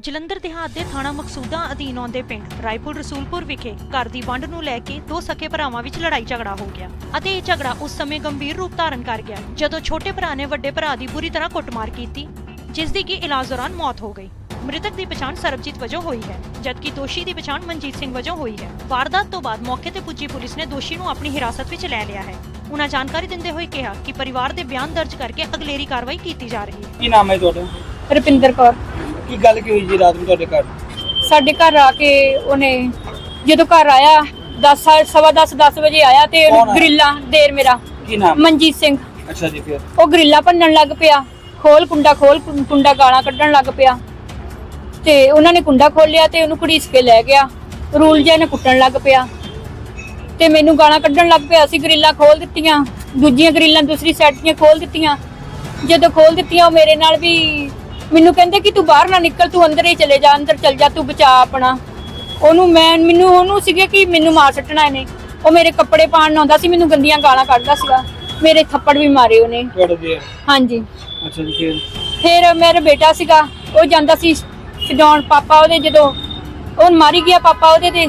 ਜਲੰਧਰ ਦਿਹਾਤ ਦੇ ਥਾਣਾ ਮਕਸੂਦਾ ਅਧੀਨ ਆਉਂਦੇ ਪਿੰਡ ਰਾਏਪੁਰ ਰਸੂਲਪੁਰ ਵਿਖੇ ਘਰ ਦੀ ਵੰਡ ਨੂੰ ਲੈ ਕੇ ਦੋ ਸਕੇ ਭਰਾਵਾਂ ਵਿੱਚ ਲੜਾਈ ਝਗੜਾ ਹੋ ਗਿਆ ਅਤੇ ਇਹ ਝਗੜਾ ਉਸ ਸਮੇਂ ਗੰਭੀਰ ਰੂਪ ਧਾਰਨ ਕਰ ਗਿਆ ਜਦੋਂ ਛੋਟੇ ਭਰਾ ਨੇ ਵੱਡੇ ਭਰਾ ਦੀ ਬੁਰੀ ਤਰ੍ਹਾਂ ਕੁੱਟਮਾਰ ਕੀਤੀ ਜਿਸ ਦੀ ਕਿ ਇਲਾਜ ਦੌਰਾਨ ਮੌਤ ਹੋ ਗਈ। ਮ੍ਰਿਤਕ ਦੀ ਪਛਾਣ ਸਰਬਜੀਤ ਵਜੋਂ ਹੋਈ ਹੈ ਜਦਕਿ ਦੋਸ਼ੀ ਦੀ ਪਛਾਣ ਮਨਜੀਤ ਸਿੰਘ ਵਜੋਂ ਹੋਈ ਹੈ। ਵਾਰਦਾਤ ਤੋਂ ਬਾਅਦ ਮੌਕੇ ਤੇ ਪੁੱਜੀ ਪੁਲਿਸ ਨੇ ਦੋਸ਼ੀ ਨੂੰ ਆਪਣੀ ਹਿਰਾਸਤ ਵਿੱਚ ਲੈ ਲਿਆ ਹੈ। ਉਨ੍ਹਾਂ ਜਾਣਕਾਰੀ ਦਿੰਦੇ ਹੋਏ ਕਿਹਾ ਕਿ ਪਰਿਵਾਰ ਦੇ ਬਿਆਨ ਦਰਜ ਕਰਕੇ ਅਗਲੇਰੀ ਕਾਰਵਾਈ ਕੀਤੀ ਜਾ ਰਹੀ ਹੈ। ਕੀ ਨਾਮ ਹੈ ਤੁਹਾਡਾ? ਰੁਪਿੰਦਰ ਕੌਰ। ਕੀ ਗੱਲ ਕੀ ਹੋਈ ਜੀ ਰਾਤ ਨੂੰ ਤੁਹਾਡੇ ਘਰ? ਸਾਡੇ ਘਰ ਆ ਕੇ ਉਹਨੇ ਜਦੋਂ ਘਰ ਆਇਆ 10 ਸਵਾ 10 10 ਵਜੇ ਆਇਆ ਤੇ ਕੌਣ ਉਹਨੇ ਆਇਆ? ਗਰਿੱਲਾ ਦੇਰ ਮੇਰਾ ਕੀ ਨਾਮ? ਮਨਜੀਤ ਸਿੰਘ। ਅੱਛਾ ਜੀ ਫਿਰ? ਉਹ ਗਰਿੱਲਾ ਭੰਨਣ ਲੱਗ ਪਿਆ ਖੋਲ ਕੁੰਡਾ ਖੋਲ ਕੁੰ- ਕੁੰਡਾ ਗਾਲਾਂ ਕੱਢਣ ਲੱਗ ਪਿਆ। ਤੇ ਉਹਨਾਂ ਨੇ ਕੁੰਡਾ ਖੋਲਿਆ ਤੇ ਉਹਨੂੰ ਘੜੀਸ ਕੇ ਲੈ ਗਿਆ। ਰੂਲ ਜਿਹਾ ਨੇ ਕੁੱਟਣ ਲੱਗ ਪਿਆ। ਤੇ ਮੈਨੂੰ ਗਾਲਾਂ ਕੱਢਣ ਲੱਗ ਪਿਆ ਅਸੀਂ ਗਰਿੱਲਾਂ ਖੋਲ ਦਿੱਤੀਆਂ। ਦੂਜੀਆਂ ਗਰਿੱਲਾਂ ਦੂਸਰੀ ਸਾਈਡ ਦੀਆਂ ਖੋਲ ਦਿੱਤੀਆਂ। ਜਦੋਂ ਖੋਲ ਦਿੱਤੀਆਂ ਉਹ ਮੇਰੇ ਨਾਲ ਵੀ ਮੈਨੂੰ ਕਹਿੰਦੇ ਕਿ ਤੂੰ ਬਾਹਰ ਨਾ ਨਿਕਲ ਤੂੰ ਅੰਦਰ ਹੀ ਚਲੇ ਜਾ ਅੰਦਰ ਚਲ ਜਾ ਤੂੰ ਬਚਾ ਆਪਣਾ। ਉਹਨੂੰ ਮੈਂ ਮੈਨੂੰ ਉਹਨੂੰ ਸੀਗਾ ਕਿ ਮੈਨੂੰ ਮਾਰ ਸੱਟਣਾ ਇਹਨੇ। ਉਹ ਮੇਰੇ ਕੱਪੜੇ ਪਾਣ ਆਉਂਦਾ ਸੀ ਮੈਨੂੰ ਗੰਦੀਆਂ ਗਾਲਾਂ ਕੱਢਦਾ ਸੀਗਾ। ਮੇਰੇ ਥੱਪੜ ਵੀ ਮਾਰੇ ਉਹਨੇ। ਤੁਹਾਡੇ ਦੇ ਹਾਂਜੀ। ਅੱਛਾ ਜੀ ਫਿਰ? ਫਿਰ ਮੇਰਾ ਬੇਟਾ ਸੀਗਾ ਉਹ ਜਾਂਦਾ ਸੀ ਛਡਾਉਣ ਪਾਪਾ ਉਹਦੇ ਜਦੋਂ। ਉਹ ਮਾਰੀ ਗਿਆ ਪਾਪਾ ਉਹਦੇ ਤੇ।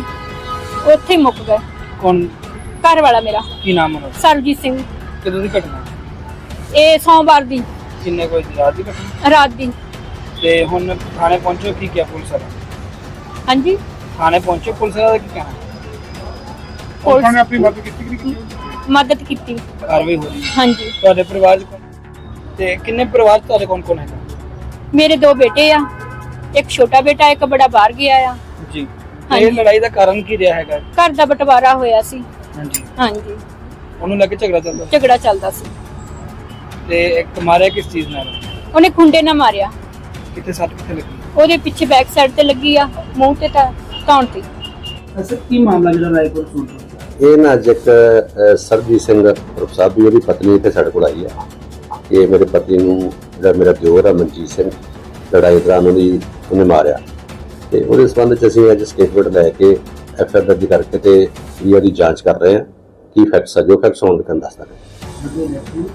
ਉੱਥੇ ਹੀ ਮੁੱਕ ਗਏ ਕੌਣ? ਘਰ ਵਾਲਾ ਮੇਰਾ। ਕੀ ਨਾਮ ਹੈ ਉਹਦਾ? ਸਰਜੀਤ ਸਿੰਘ। ਕਦੋਂ ਦੀ ਘਟਨਾ? ਇਹ ਸੋਮਵਾਰ ਦੀ। ਕਿੰਨੇ ਕੋਈ ਰਾਤ ਦੀ ਘਟਨਾ? ਰਾਤ ਦੀ। ਤੇ ਹੁਣ ਥਾਣੇ ਪਹੁੰਚੋ ਕੀ ਕਿਹਾ ਪੁਲਿਸ ਵਾਲਾ? ਹਾਂਜੀ। ਥਾਣੇ ਪਹੁੰਚੋ ਪੁਲਿਸ ਵਾਲਾ ਦਾ ਕੀ ਕਹਿਣਾ? ਪੁਲਿਸ ਆਪਣੀ ਮਦਦ ਕੀਤੀ ਕਿ ਨਹੀਂ ਮਦਦ ਕੀਤੀ। ਕਾਰਵਾਈ ਹੋ ਰਹੀ ਹੈ। ਹਾਂਜੀ। ਤੁਹਾਡੇ ਪਰਿਵਾਰ ਚ ਕੌਣ? ਤੇ ਕਿੰਨੇ ਪਰਿਵਾਰ ਚ ਤੁਹਾਡੇ ਕੌਣ ਕੌਣ ਹੈਗਾ? ਮੇਰੇ ਦੋ ਬੇਟੇ ਆ ਇੱਕ ਛੋਟਾ ਬੇਟਾ ਇੱਕ ਬੜਾ ਬਾਹਰ ਗਿਆ ਆ। ਜੀ। ਹਾਂਜੀ। ਇਹ ਲੜਾਈ ਦਾ ਕਾਰਨ ਕੀ ਰਿਹਾ ਹੈਗਾ? ਘਰ ਦਾ ਬਟਵਾਰਾ ਹੋਇਆ ਸੀ। ਹਾਂਜੀ। ਹਾਂਜੀ। ਉਹਨੂੰ ਲੈ ਕੇ ਝਗੜਾ ਚੱਲਦਾ ਝਗੜਾ ਚੱਲਦਾ ਸੀ। ਤੇ ਇੱਕ ਮਾਰਿਆ ਕਿਸ ਚੀਜ਼ ਨਾਲ? ਉਹਨੇ ਖੁੰਡੇ ਨਾਲ ਮਾਰਿਆ। ਕਿੱਥੇ ਸੱਟ ਕਿੱਥੇ ਲੱਗੀ? ਉਹਦੇ ਪਿੱਛੇ ਬੈਕ ਸਾਈਡ ਤੇ ਲੱਗੀ ਆ ਮੂੰਹ ਤੇ ਤਾਂ ਧੌਣ ਤੇ। ਅਸਰ ਕੀ ਮਾਮਲਾ ਜਿਹੜਾ ਰਾਏਪੁਰ ਸੂਟ ਇਹ ਨਾ ਅ, ਸਰਬਜੀਤ ਸਿੰਘ ਉਰਫ ਸਾਬੀ ਉਹਦੀ ਪਤਨੀ ਤੇ ਸਾਡੇ ਕੋਲ ਆਈ ਹੈ ਇਹ ਮੇਰੇ ਪਤੀ ਨੂੰ ਜਿਹੜਾ ਮੇਰਾ ਦਿਓਰ ਹੈ ਮਨਜੀਤ ਸਿੰਘ ਲੜਾਈ ਦੌਰਾਨ ਉਹਦੀ ਉਹਨੇ ਮਾਰਿਆ। ਤੇ ਉਹਦੇ ਸੰਬੰਧ ਚ ਅਸੀਂ ਅੱਜ ਸਟੇਟਮੈਂਟ ਲੈ ਕੇ ਐਫ ਆਰ ਦਰਜ ਕਰਕੇ ਤੇ ਇਹ ਉਹਦੀ ਜਾਂਚ ਕਰ ਰਹੇ ਹਾਂ ਕੀ ਫੈਕਟਸ ਆ ਜੋ ਫੈਕਟਸ ਹੋਣ ਦੱਸ ਦਾਂਗੇ।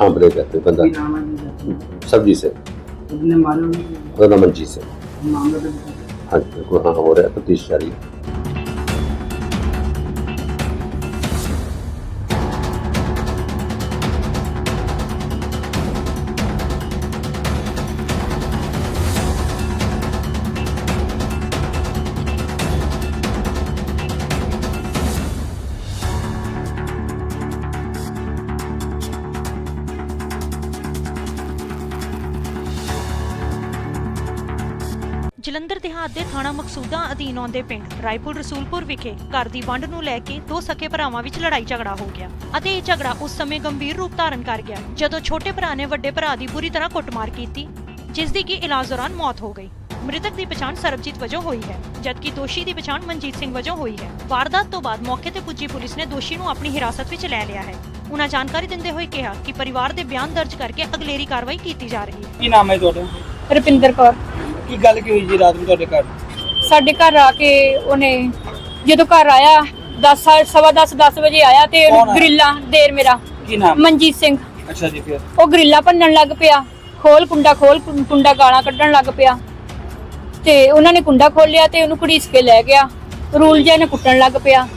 ਹਾਂ ਬਲੇ ਕਰਤੇ ਬੰਦਾ। ਸਰਬਜੀਤ ਸਿੰਘ। ਉਹਨੇ? ਮਾਰਿਆ ਉਹਦਾ ਨਾਮ ਮਨਜੀਤ ਸਿੰਘ। ਮਾਮਲਾ ਤੇ ਹਾਂਜੀ ਹਾਂ ਹੋ ਰਿਹਾ ਤਫਤੀਸ਼ ਜਾਰੀ। ਹੈ ਜਲੰਧਰ ਦਿਹਾਤ ਦੇ ਥਾਣਾ ਮਕਸੂਦਾ ਅਧੀਨ ਆਉਂਦੇ ਪਿੰਡ ਰਾਏਪੁਰ ਰਸੂਲਪੁਰ ਵਿਖੇ ਘਰ ਦੀ ਵੰਡ ਨੂੰ ਲੈ ਕੇ ਦੋ ਸਕੇ ਭਰਾਵਾਂ ਵਿੱਚ ਲੜਾਈ ਝਗੜਾ ਹੋ ਗਿਆ ਅਤੇ ਇਹ ਝਗੜਾ ਉਸ ਸਮੇਂ ਗੰਭੀਰ ਰੂਪ ਧਾਰਨ ਕਰ ਗਿਆ ਜਦੋਂ ਛੋਟੇ ਭਰਾ ਨੇ ਵੱਡੇ ਭਰਾ ਦੀ ਬੁਰੀ ਤਰ੍ਹਾਂ ਕੁੱਟਮਾਰ ਕੀਤੀ ਜਿਸ ਦੀ ਕਿ ਇਲਾਜ ਦੌਰਾਨ ਮੌਤ ਹੋ ਗਈ। ਮ੍ਰਿਤਕ ਦੀ ਪਛਾਣ ਸਰਬਜੀਤ ਵਜੋਂ ਹੋਈ ਹੈ ਜਦਕਿ ਦੋਸ਼ੀ ਦੀ ਪਛਾਣ ਮਨਜੀਤ ਸਿੰਘ ਵਜੋਂ ਹੋਈ ਹੈ। ਵਾਰਦਾਤ ਤੋਂ ਬਾਅਦ ਮੌਕੇ ਤੇ ਪੁੱਜੀ ਪੁਲਿਸ ਨੇ ਦੋਸ਼ੀ ਨੂੰ ਆਪਣੀ ਹਿਰਾਸਤ ਵਿੱਚ ਲੈ ਲਿਆ ਹੈ। ਉਨ੍ਹਾਂ ਜਾਣਕਾਰੀ ਦਿੰਦੇ ਹੋਏ ਕਿਹਾ ਕਿ ਪਰਿਵਾਰ ਦੇ ਬਿਆਨ ਦਰਜ ਕਰਕੇ ਅਗਲੇਰੀ ਕਾਰਵਾਈ ਕੀਤੀ ਜਾ ਰਹੀ ਹੈ। ਕੀ ਨਾਮ ਹੈ ਤੁਹਾਡਾ? ਰੁਪਿੰਦਰ ਕੌਰ। ਕੀ ਗੱਲ ਕੀ ਹੋਈ ਜੀ ਰਾਤ ਨੂੰ ਤੁਹਾਡੇ ਘਰ? ਸਾਡੇ ਘਰ ਆ ਕੇ ਉਹਨੇ ਜਦੋਂ ਘਰ ਆਇਆ 10 ਸਵਾ 10 10 ਵਜੇ ਆਇਆ ਤੇ ਕੌਣ ਉਹਨੇ ਆਇਆ? ਗਰਿੱਲਾ ਦੇਰ ਮੇਰਾ ਕੀ ਨਾਮ? ਮਨਜੀਤ ਸਿੰਘ। ਅੱਛਾ ਜੀ ਫਿਰ? ਉਹ ਗਰਿੱਲਾ ਭੰਨਣ ਲੱਗ ਪਿਆ। ਖੋਲ ਕੁੰਡਾ ਖੋਲ ਕੁੰ- ਕੁੰਡਾ ਗਾਲਾਂ ਕੱਢਣ ਲੱਗ ਪਿਆ। ਤੇ ਉਹਨਾਂ ਨੇ ਕੁੰਡਾ ਖੋਲਿਆ ਤੇ ਉਹਨੂੰ ਘੜੀਸ ਕੇ ਲੈ ਗਿਆ। ਰੂਲ ਜਿਹਾ ਨੇ ਕੁੱਟਣ ਲੱਗ ਪਿਆ।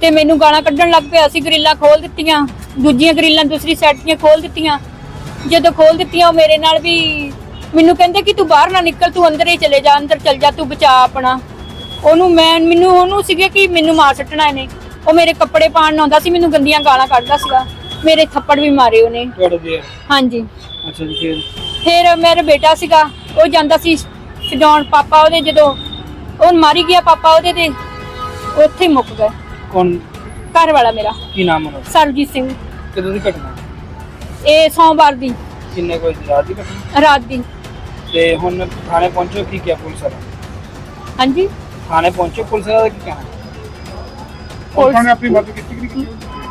ਤੇ ਮੈਨੂੰ ਗਾਲਾਂ ਕੱਢਣ ਲੱਗ ਪਿਆ। ਅਸੀਂ ਗਰਿੱਲਾਂ ਖੋਲ ਦਿੱਤੀਆਂ। ਦੂਜੀਆਂ ਗਰਿੱਲਾਂ ਦੂਸਰੀ ਸਾਈਡ ਦੀਆਂ ਖੋਲ ਦਿੱਤੀਆਂ। ਜਦੋਂ ਖੋਲ ਦਿੱਤੀਆਂ ਉਹ ਮੇਰੇ ਨਾਲ ਵੀ ਮੈਨੂੰ ਕਹਿੰਦੇ ਕਿ ਤੂੰ ਬਾਹਰ ਨਾ ਨਿਕਲ ਤੂੰ ਅੰਦਰ ਹੀ ਚਲੇ ਜਾ ਅੰਦਰ ਚਲ ਜਾ ਤੂੰ ਬਚਾ ਆਪਣਾ। ਉਹਨੂੰ ਮੈਂ ਮੈਨੂੰ ਉਹਨੂੰ ਸੀਗਾ ਕਿ ਮੈਨੂੰ ਮਾਰ ਸੱਟਣਾ ਇਹਨੇ। ਉਹ ਮੇਰੇ ਕੱਪੜੇ ਪਾਣ ਆਉਂਦਾ ਸੀ ਮੈਨੂੰ ਗੰਦੀਆਂ ਗਾਲਾਂ ਕੱਢਦਾ ਸੀਗਾ। ਮੇਰੇ ਥੱਪੜ ਵੀ ਮਾਰੇ ਉਹਨੇ। ਤੁਹਾਡੇ ਦੇ ਹਾਂਜੀ। ਅੱਛਾ ਜੀ ਫਿਰ? ਫਿਰ ਮੇਰਾ ਬੇਟਾ ਸੀਗਾ ਉਹ ਜਾਂਦਾ ਸੀ ਛਡਾਉਣ ਪਾਪਾ ਉਹਦੇ ਜਦੋਂ। ਉਹ ਮਾਰੀ ਗਿਆ ਪਾਪਾ ਉਹਦੇ ਤੇ। ਉੱਥੇ ਮੁੱਕ ਗਏ। ਕੌਣ? ਘਰ ਵਾਲਾ ਮੇਰਾ। ਕੀ ਨਾਮ ਹੈ ਉਹਦਾ? ਸਰਜੀਤ ਸਿੰਘ। ਕਦੋਂ ਦੀ ਘਟਨਾ? ਇਹ ਸੋਮਵਾਰ ਦੀ। ਕਿੰਨੇ ਕੋਈ ਰਾਤ ਦੀ ਘਟਨਾ? ਰਾਤ ਦੀ। ਤੇ ਹੁਣ ਥਾਣੇ ਪਹੁੰਚੋ ਕੀ ਕਿਹਾ ਪੁਲਿਸ ਵਾਲਾ? ਹਾਂਜੀ। ਥਾਣੇ ਪਹੁੰਚੋ ਪੁਲਿਸ ਵਾਲਾ ਦਾ ਕੀ ਕਹਿਣਾ? ਪੁਲਿਸ ਨੇ ਆਪਣੀ ਮਦਦ ਕੀਤੀ ਕਿ ਨਹੀਂ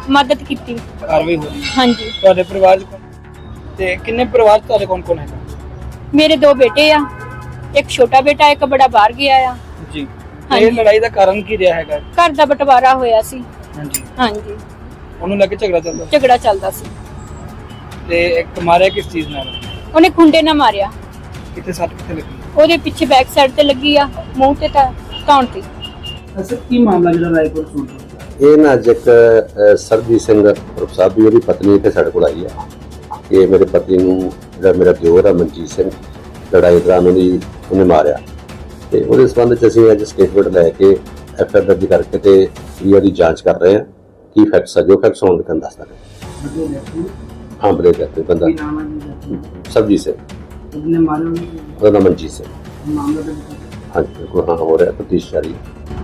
ਮਦਦ ਕੀਤੀ। ਕਾਰਵਾਈ ਹੋ ਰਹੀ ਹੈ। ਹਾਂਜੀ। ਤੁਹਾਡੇ ਪਰਿਵਾਰ ਚ ਕੌਣ? ਤੇ ਕਿੰਨੇ ਪਰਿਵਾਰ ਚ ਤੁਹਾਡੇ ਕੌਣ ਕੌਣ ਹੈਗਾ? ਮੇਰੇ ਦੋ ਬੇਟੇ ਆ ਇੱਕ ਛੋਟਾ ਬੇਟਾ ਇੱਕ ਬੜਾ ਬਾਹਰ ਗਿਆ ਆ। ਜੀ। ਹਾਂਜੀ। ਇਹ ਲੜਾਈ ਦਾ ਕਾਰਨ ਕੀ ਰਿਹਾ ਹੈਗਾ? ਘਰ ਦਾ ਬਟਵਾਰਾ ਹੋਇਆ ਸੀ। ਹਾਂਜੀ। ਹਾਂਜੀ। ਉਹਨੂੰ ਲੈ ਕੇ ਝਗੜਾ ਚੱਲਦਾ ਝਗੜਾ ਚੱਲਦਾ ਸੀ। ਤੇ ਇੱਕ ਮਾਰਿਆ ਕਿਸ ਚੀਜ਼ ਨਾਲ? ਉਹਨੇ ਖੁੰਡੇ ਨਾਲ ਮਾਰਿਆ। ਕਿੱਥੇ ਸੱਟ ਕਿੱਥੇ ਲੱਗੀ? ਉਹਦੇ ਪਿੱਛੇ ਬੈਕ ਸਾਈਡ ਤੇ ਲੱਗੀ ਆ ਮੂੰਹ ਤੇ ਤਾਂ ਧੌਣ ਤੇ। ਅਸਰ ਕੀ ਮਾਮਲਾ ਜਿਹੜਾ ਰਾਏਪੁਰ ਸੂਟ ਇਹ ਨਾ ਅੱਜ ਇੱਕ ਅ, ਸਰਬਜੀਤ ਸਿੰਘ ਉਰਫ ਸਾਹਿਬ ਉਹਦੀ ਪਤਨੀ ਇੱਥੇ ਸਾਡੇ ਕੋਲ ਆਈ ਹੈ ਕਿ ਮੇਰੇ ਪਤੀ ਨੂੰ ਜਿਹੜਾ ਮੇਰਾ ਦਿਓਰ ਆ ਮਨਜੀਤ ਸਿੰਘ ਲੜਾਈ ਦੌਰਾਨ ਉਹਦੀ ਉਹਨੇ ਮਾਰਿਆ। ਤੇ ਉਹਦੇ ਸੰਬੰਧ ਚ ਅਸੀਂ ਅੱਜ ਸਟੇਟਮੈਂਟ ਲੈ ਕੇ ਐਫ ਆਰ ਦਰਜ ਕਰਕੇ ਤੇ ਇਹ ਉਹਦੀ ਜਾਂਚ ਕਰ ਰਹੇ ਹਾਂ ਕੀ ਫੈਕਟਸ ਆ ਜੋ ਫੈਕਟਸ ਹੋਣ ਤੁਹਾਨੂੰ ਦੱਸ ਦਾਂਗੇ। ਬਦੇ ਵਿਅਕਤੀ ਹਾਂ ਬਲੇ ਕਰਦੇ ਬੰਦਾ। ਕੀ ਨਾਮ ਹੈ ਜੀ ਵਿਅਕਤੀ? ਸਰਬਜੀਤ ਸਿੰਘ। ਉਹਨੇ ਮਾਰੇ ਉਹਨੇ ਉਹਦਾ ਨਾਮ ਮਨਜੀਤ ਸਿੰਘ। ਮਾਮਲਾ ਦੇ ਵਿੱਚ ਹਾਂਜੀ ਹਾਂ ਹੋ ਰਿਹਾ ਤਫਤੀਸ਼ ਜਾਰੀ ਹੈ।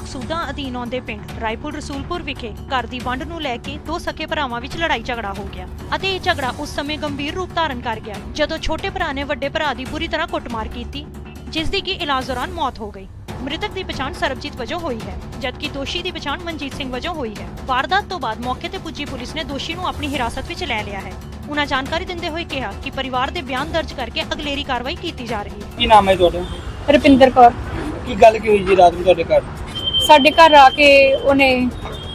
ਮਕਸੂਦਾ ਅਧੀਨ ਆਉਂਦੇ ਪਿੰਡ ਰਾਏਪੁਰ ਰਸੂਲਪੁਰ ਵਿਖੇ ਘਰ ਦੀ ਵੰਡ ਨੂੰ ਲੈ ਕੇ ਦੋ ਸਕੇ ਭਰਾਵਾਂ ਵਿੱਚ ਲੜਾਈ ਝਗੜਾ ਹੋ ਗਿਆ ਅਤੇ ਇਹ ਝਗੜਾ ਉਸ ਸਮੇਂ ਗੰਭੀਰ ਰੂਪ ਧਾਰਨ ਕਰ ਗਿਆ ਜਦੋਂ ਛੋਟੇ ਭਰਾ ਨੇ ਵੱਡੇ ਭਰਾ ਦੀ ਬੁਰੀ ਤਰ੍ਹਾਂ ਕੁੱਟਮਾਰ ਕੀਤੀ ਜਿਸ ਦੀ ਕਿ ਇਲਾਜ ਦੌਰਾਨ ਮੌਤ ਹੋ ਗਈ। ਮ੍ਰਿਤਕ ਦੀ ਪਛਾਣ ਸਰਬਜੀਤ ਵਜੋਂ ਹੋਈ ਹੈ ਜਦਕਿ ਦੋਸ਼ੀ ਦੀ ਪਛਾਣ ਮਨਜੀਤ ਸਿੰਘ ਵਜੋਂ ਹੋਈ ਹੈ। ਵਾਰਦਾਤ ਤੋਂ ਬਾਅਦ ਮੌਕੇ ਤੇ ਪੁੱਜੀ ਪੁਲਿਸ ਨੇ ਦੋਸ਼ੀ ਨੂੰ ਆਪਣੀ ਹਿਰਾਸਤ ਵਿੱਚ ਲੈ ਲਿਆ ਹੈ। ਉਨ੍ਹਾਂ ਜਾਣਕਾਰੀ ਦਿੰਦੇ ਹੋਏ ਕਿਹਾ ਕਿ ਪਰਿਵਾਰ ਦੇ ਬਿਆਨ ਦਰਜ ਕਰਕੇ ਅਗਲੇਰੀ ਕਾਰਵਾਈ ਕੀਤੀ ਜਾ ਰਹੀ ਹੈ। ਕੀ ਨਾਮ ਹੈ ਤੁਹਾਡਾ? ਰੁਪਿੰਦਰ ਕੌਰ। ਕੀ ਗੱਲ ਕੀ ਹੋਈ ਜੀ ਰਾਤ ਨੂੰ ਤੁਹਾਡੇ ਘਰ? ਸਾਡੇ ਘਰ ਆ ਕੇ ਉਹਨੇ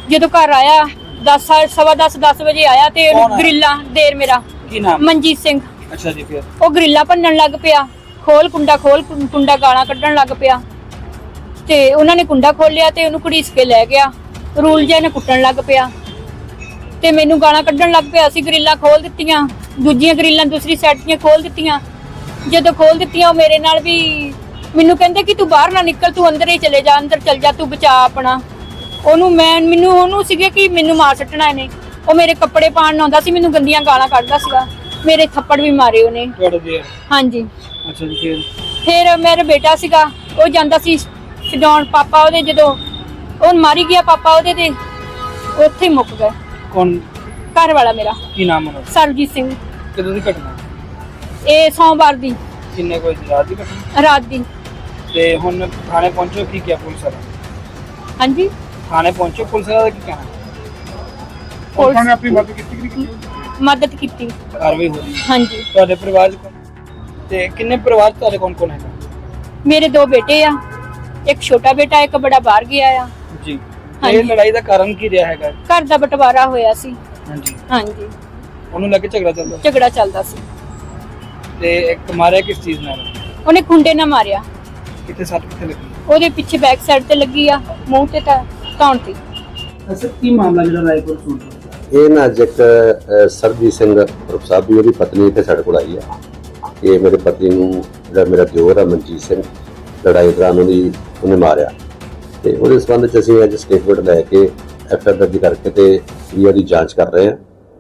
ਜਦੋਂ ਘਰ ਆਇਆ 10 ਸਵਾ 10 10 ਵਜੇ ਆਇਆ ਤੇ ਕੌਣ ਆਇਆ? ਗਰਿੱਲਾ ਦੇਰ ਮੇਰਾ ਕੀ ਨਾਮ? ਮਨਜੀਤ ਸਿੰਘ। ਅੱਛਾ ਜੀ ਫਿਰ? ਉਹ ਗਰਿੱਲਾ ਭੰਨਣ ਲੱਗ ਪਿਆ ਖੋਲ ਕੁੰਡਾ ਖੋਲ ਕੁੰ- ਕੁੰਡਾ ਗਾਲਾਂ ਕੱਢਣ ਲੱਗ ਪਿਆ। ਤੇ ਉਹਨਾਂ ਨੇ ਕੁੰਡਾ ਖੋਲਿਆ ਤੇ ਉਹਨੂੰ ਘੜੀਸ ਕੇ ਲੈ ਗਿਆ। ਰੂਲ ਜਿਹਾ ਨੇ ਕੁੱਟਣ ਲੱਗ ਪਿਆ। ਤੇ ਮੈਨੂੰ ਗਾਲਾਂ ਕੱਢਣ ਲੱਗ ਪਿਆ ਅਸੀਂ ਗਰਿੱਲਾਂ ਖੋਲ ਦਿੱਤੀਆਂ। ਦੂਜੀਆਂ ਗਰਿੱਲਾਂ ਦੂਸਰੀ ਸਾਈਡ ਦੀਆਂ ਖੋਲ ਦਿੱਤੀਆਂ। ਜਦੋਂ ਖੋਲ ਦਿੱਤੀਆਂ ਉਹ ਮੇਰੇ ਨਾਲ ਵੀ ਮੈਨੂੰ ਕਹਿੰਦੇ ਕਿ ਤੂੰ ਬਾਹਰ ਨਾ ਨਿਕਲ ਤੂੰ ਅੰਦਰ ਹੀ ਚਲੇ ਜਾ ਅੰਦਰ ਚਲ ਜਾ ਤੂੰ ਬਚਾ ਆਪਣਾ। ਉਹਨੂੰ ਮੈਂ ਮੈਨੂੰ ਉਹਨੂੰ ਸੀਗੇ ਕਿ ਮੈਨੂੰ ਮਾਰ ਸੱਟਣਾ ਇਹਨੇ। ਉਹ ਮੇਰੇ ਕੱਪੜੇ ਪਾਣ ਆਉਂਦਾ ਸੀ ਮੈਨੂੰ ਗੰਦੀਆਂ ਗਾਲਾਂ ਕੱਢਦਾ ਸੀਗਾ। ਮੇਰੇ ਥੱਪੜ ਵੀ ਮਾਰੇ ਉਹਨੇ। ਤੁਹਾਡੇ ਦੇ ਹਾਂਜੀ। ਅੱਛਾ ਜੀ ਫਿਰ? ਫਿਰ ਮੇਰਾ ਬੇਟਾ ਸੀਗਾ ਉਹ ਜਾਂਦਾ ਸੀ ਛਡਾਉਣ ਪਾਪਾ ਉਹਦੇ ਜਦੋਂ ਉਹ ਮਾਰੀ ਗਿਆ ਪਾਪਾ ਉਹਦੇ ਤੇ ਉੱਥੇ ਹੀ ਮੁੱਕ ਗਏ ਕੌਣ? ਘਰ ਵਾਲਾ ਮੇਰਾ। ਕੀ ਨਾਮ ਹੈ? ਸਰਜੀਤ ਸਿੰਘ। ਕਦੋਂ ਦੀ ਘਟਨਾ? ਇਹ ਸੋਮਵਾਰ ਦੀ। ਕਿੰਨੇ ਕੋਈ ਰਾਤ ਦੀ ਘਟਨਾ? ਰਾਤ ਦੀ। ਤੇ ਹੁਣ ਥਾਣੇ ਪਹੁੰਚੋ ਕੀ ਕਿਹਾ ਪੁਲਿਸ ਵਾਲਾ? ਹਾਂਜੀ। ਥਾਣੇ ਪਹੁੰਚੋ ਪੁਲਿਸ ਵਾਲਾ ਦਾ ਕੀ ਕਹਿਣਾ? ਪੁਲਿਸ ਆਪਣੀ ਮਦਦ ਕੀਤੀ ਕਿ ਮਦਦ ਕੀਤੀ। ਕਾਰਵਾਈ ਹੋ ਰਹੀ ਹੈ। ਹਾਂਜੀ। ਤੁਹਾਡੇ ਪਰਿਵਾਰ ਚ ਕੌਣ? ਤੇ ਕਿੰਨੇ ਪਰਿਵਾਰ 'ਚ ਤੁਹਾਡੇ ਕੌਣ ਕੌਣ ਹੈਗਾ? ਮੇਰੇ ਦੋ ਬੇਟੇ ਆ ਇੱਕ ਛੋਟਾ ਬੇਟਾ ਇੱਕ ਬੜਾ ਬਾਹਰ ਗਿਆ ਆ। ਜੀ। ਇਹ ਲੜਾਈ ਦਾ ਕਾਰਨ ਕੀ ਰਿਹਾ ਹੈਗਾ? ਘਰ ਦਾ ਬਟਵਾਰਾ ਹੋਇਆ ਸੀ। ਹਾਂਜੀ। ਹਾਂਜੀ। ਉਹਨੂੰ ਲੈ ਕੇ ਝਗੜਾ ਚੱਲਦਾ ਝਗੜਾ ਚੱਲਦਾ ਸੀ। ਤੇ ਇੱਕ ਮਾਰਿਆ ਕਿਸ ਚੀਜ਼ ਨਾਲ? ਉਹਨੇ ਖੁੰਡੇ ਨਾਲ ਮਾਰਿਆ। ਕਿੱਥੇ ਸੱਟ ਕਿੱਥੇ ਲੱਗੀ? ਉਹਦੇ ਪਿੱਛੇ ਬੈਕ ਸਾਈਡ ਤੇ ਲੱਗੀ ਆ ਮੂੰਹ ਤੇ ਤਾਂ ਧੌਣ ਤੇ। ਅਸਰ ਕੀ ਮਾਮਲਾ ਜਿਹੜਾ ਰਾਏਪੁਰ ਸੂਟ ਇਹ ਨਾ ਅ, ਸਰਬਜੀਤ ਸਿੰਘ ਸਾਹਿਬ ਉਹਦੀ ਪਤਨੀ ਇੱਥੇ ਸਾਡੇ ਕੋਲ ਆਈ ਹੈ ਕਿ ਮੇਰੇ ਪਤੀ ਨੂੰ ਜਿਹੜਾ ਮੇਰਾ ਦਿਓਰ ਆ ਮਨਜੀਤ ਸਿੰਘ ਲੜਾਈ ਦੌਰਾਨ ਉਹਦੀ ਉਹਨੇ ਮਾਰਿਆ। ਤੇ ਉਹਦੇ ਸੰਬੰਧ ਚ ਅਸੀਂ ਅੱਜ ਸਟੇਟਮੈਂਟ ਲੈ ਕੇ ਐਫ ਆਰ ਦਰਜ ਕਰਕੇ ਤੇ ਇਹ ਉਹਦੀ ਜਾਂਚ ਕਰ ਰਹੇ ਹਾਂ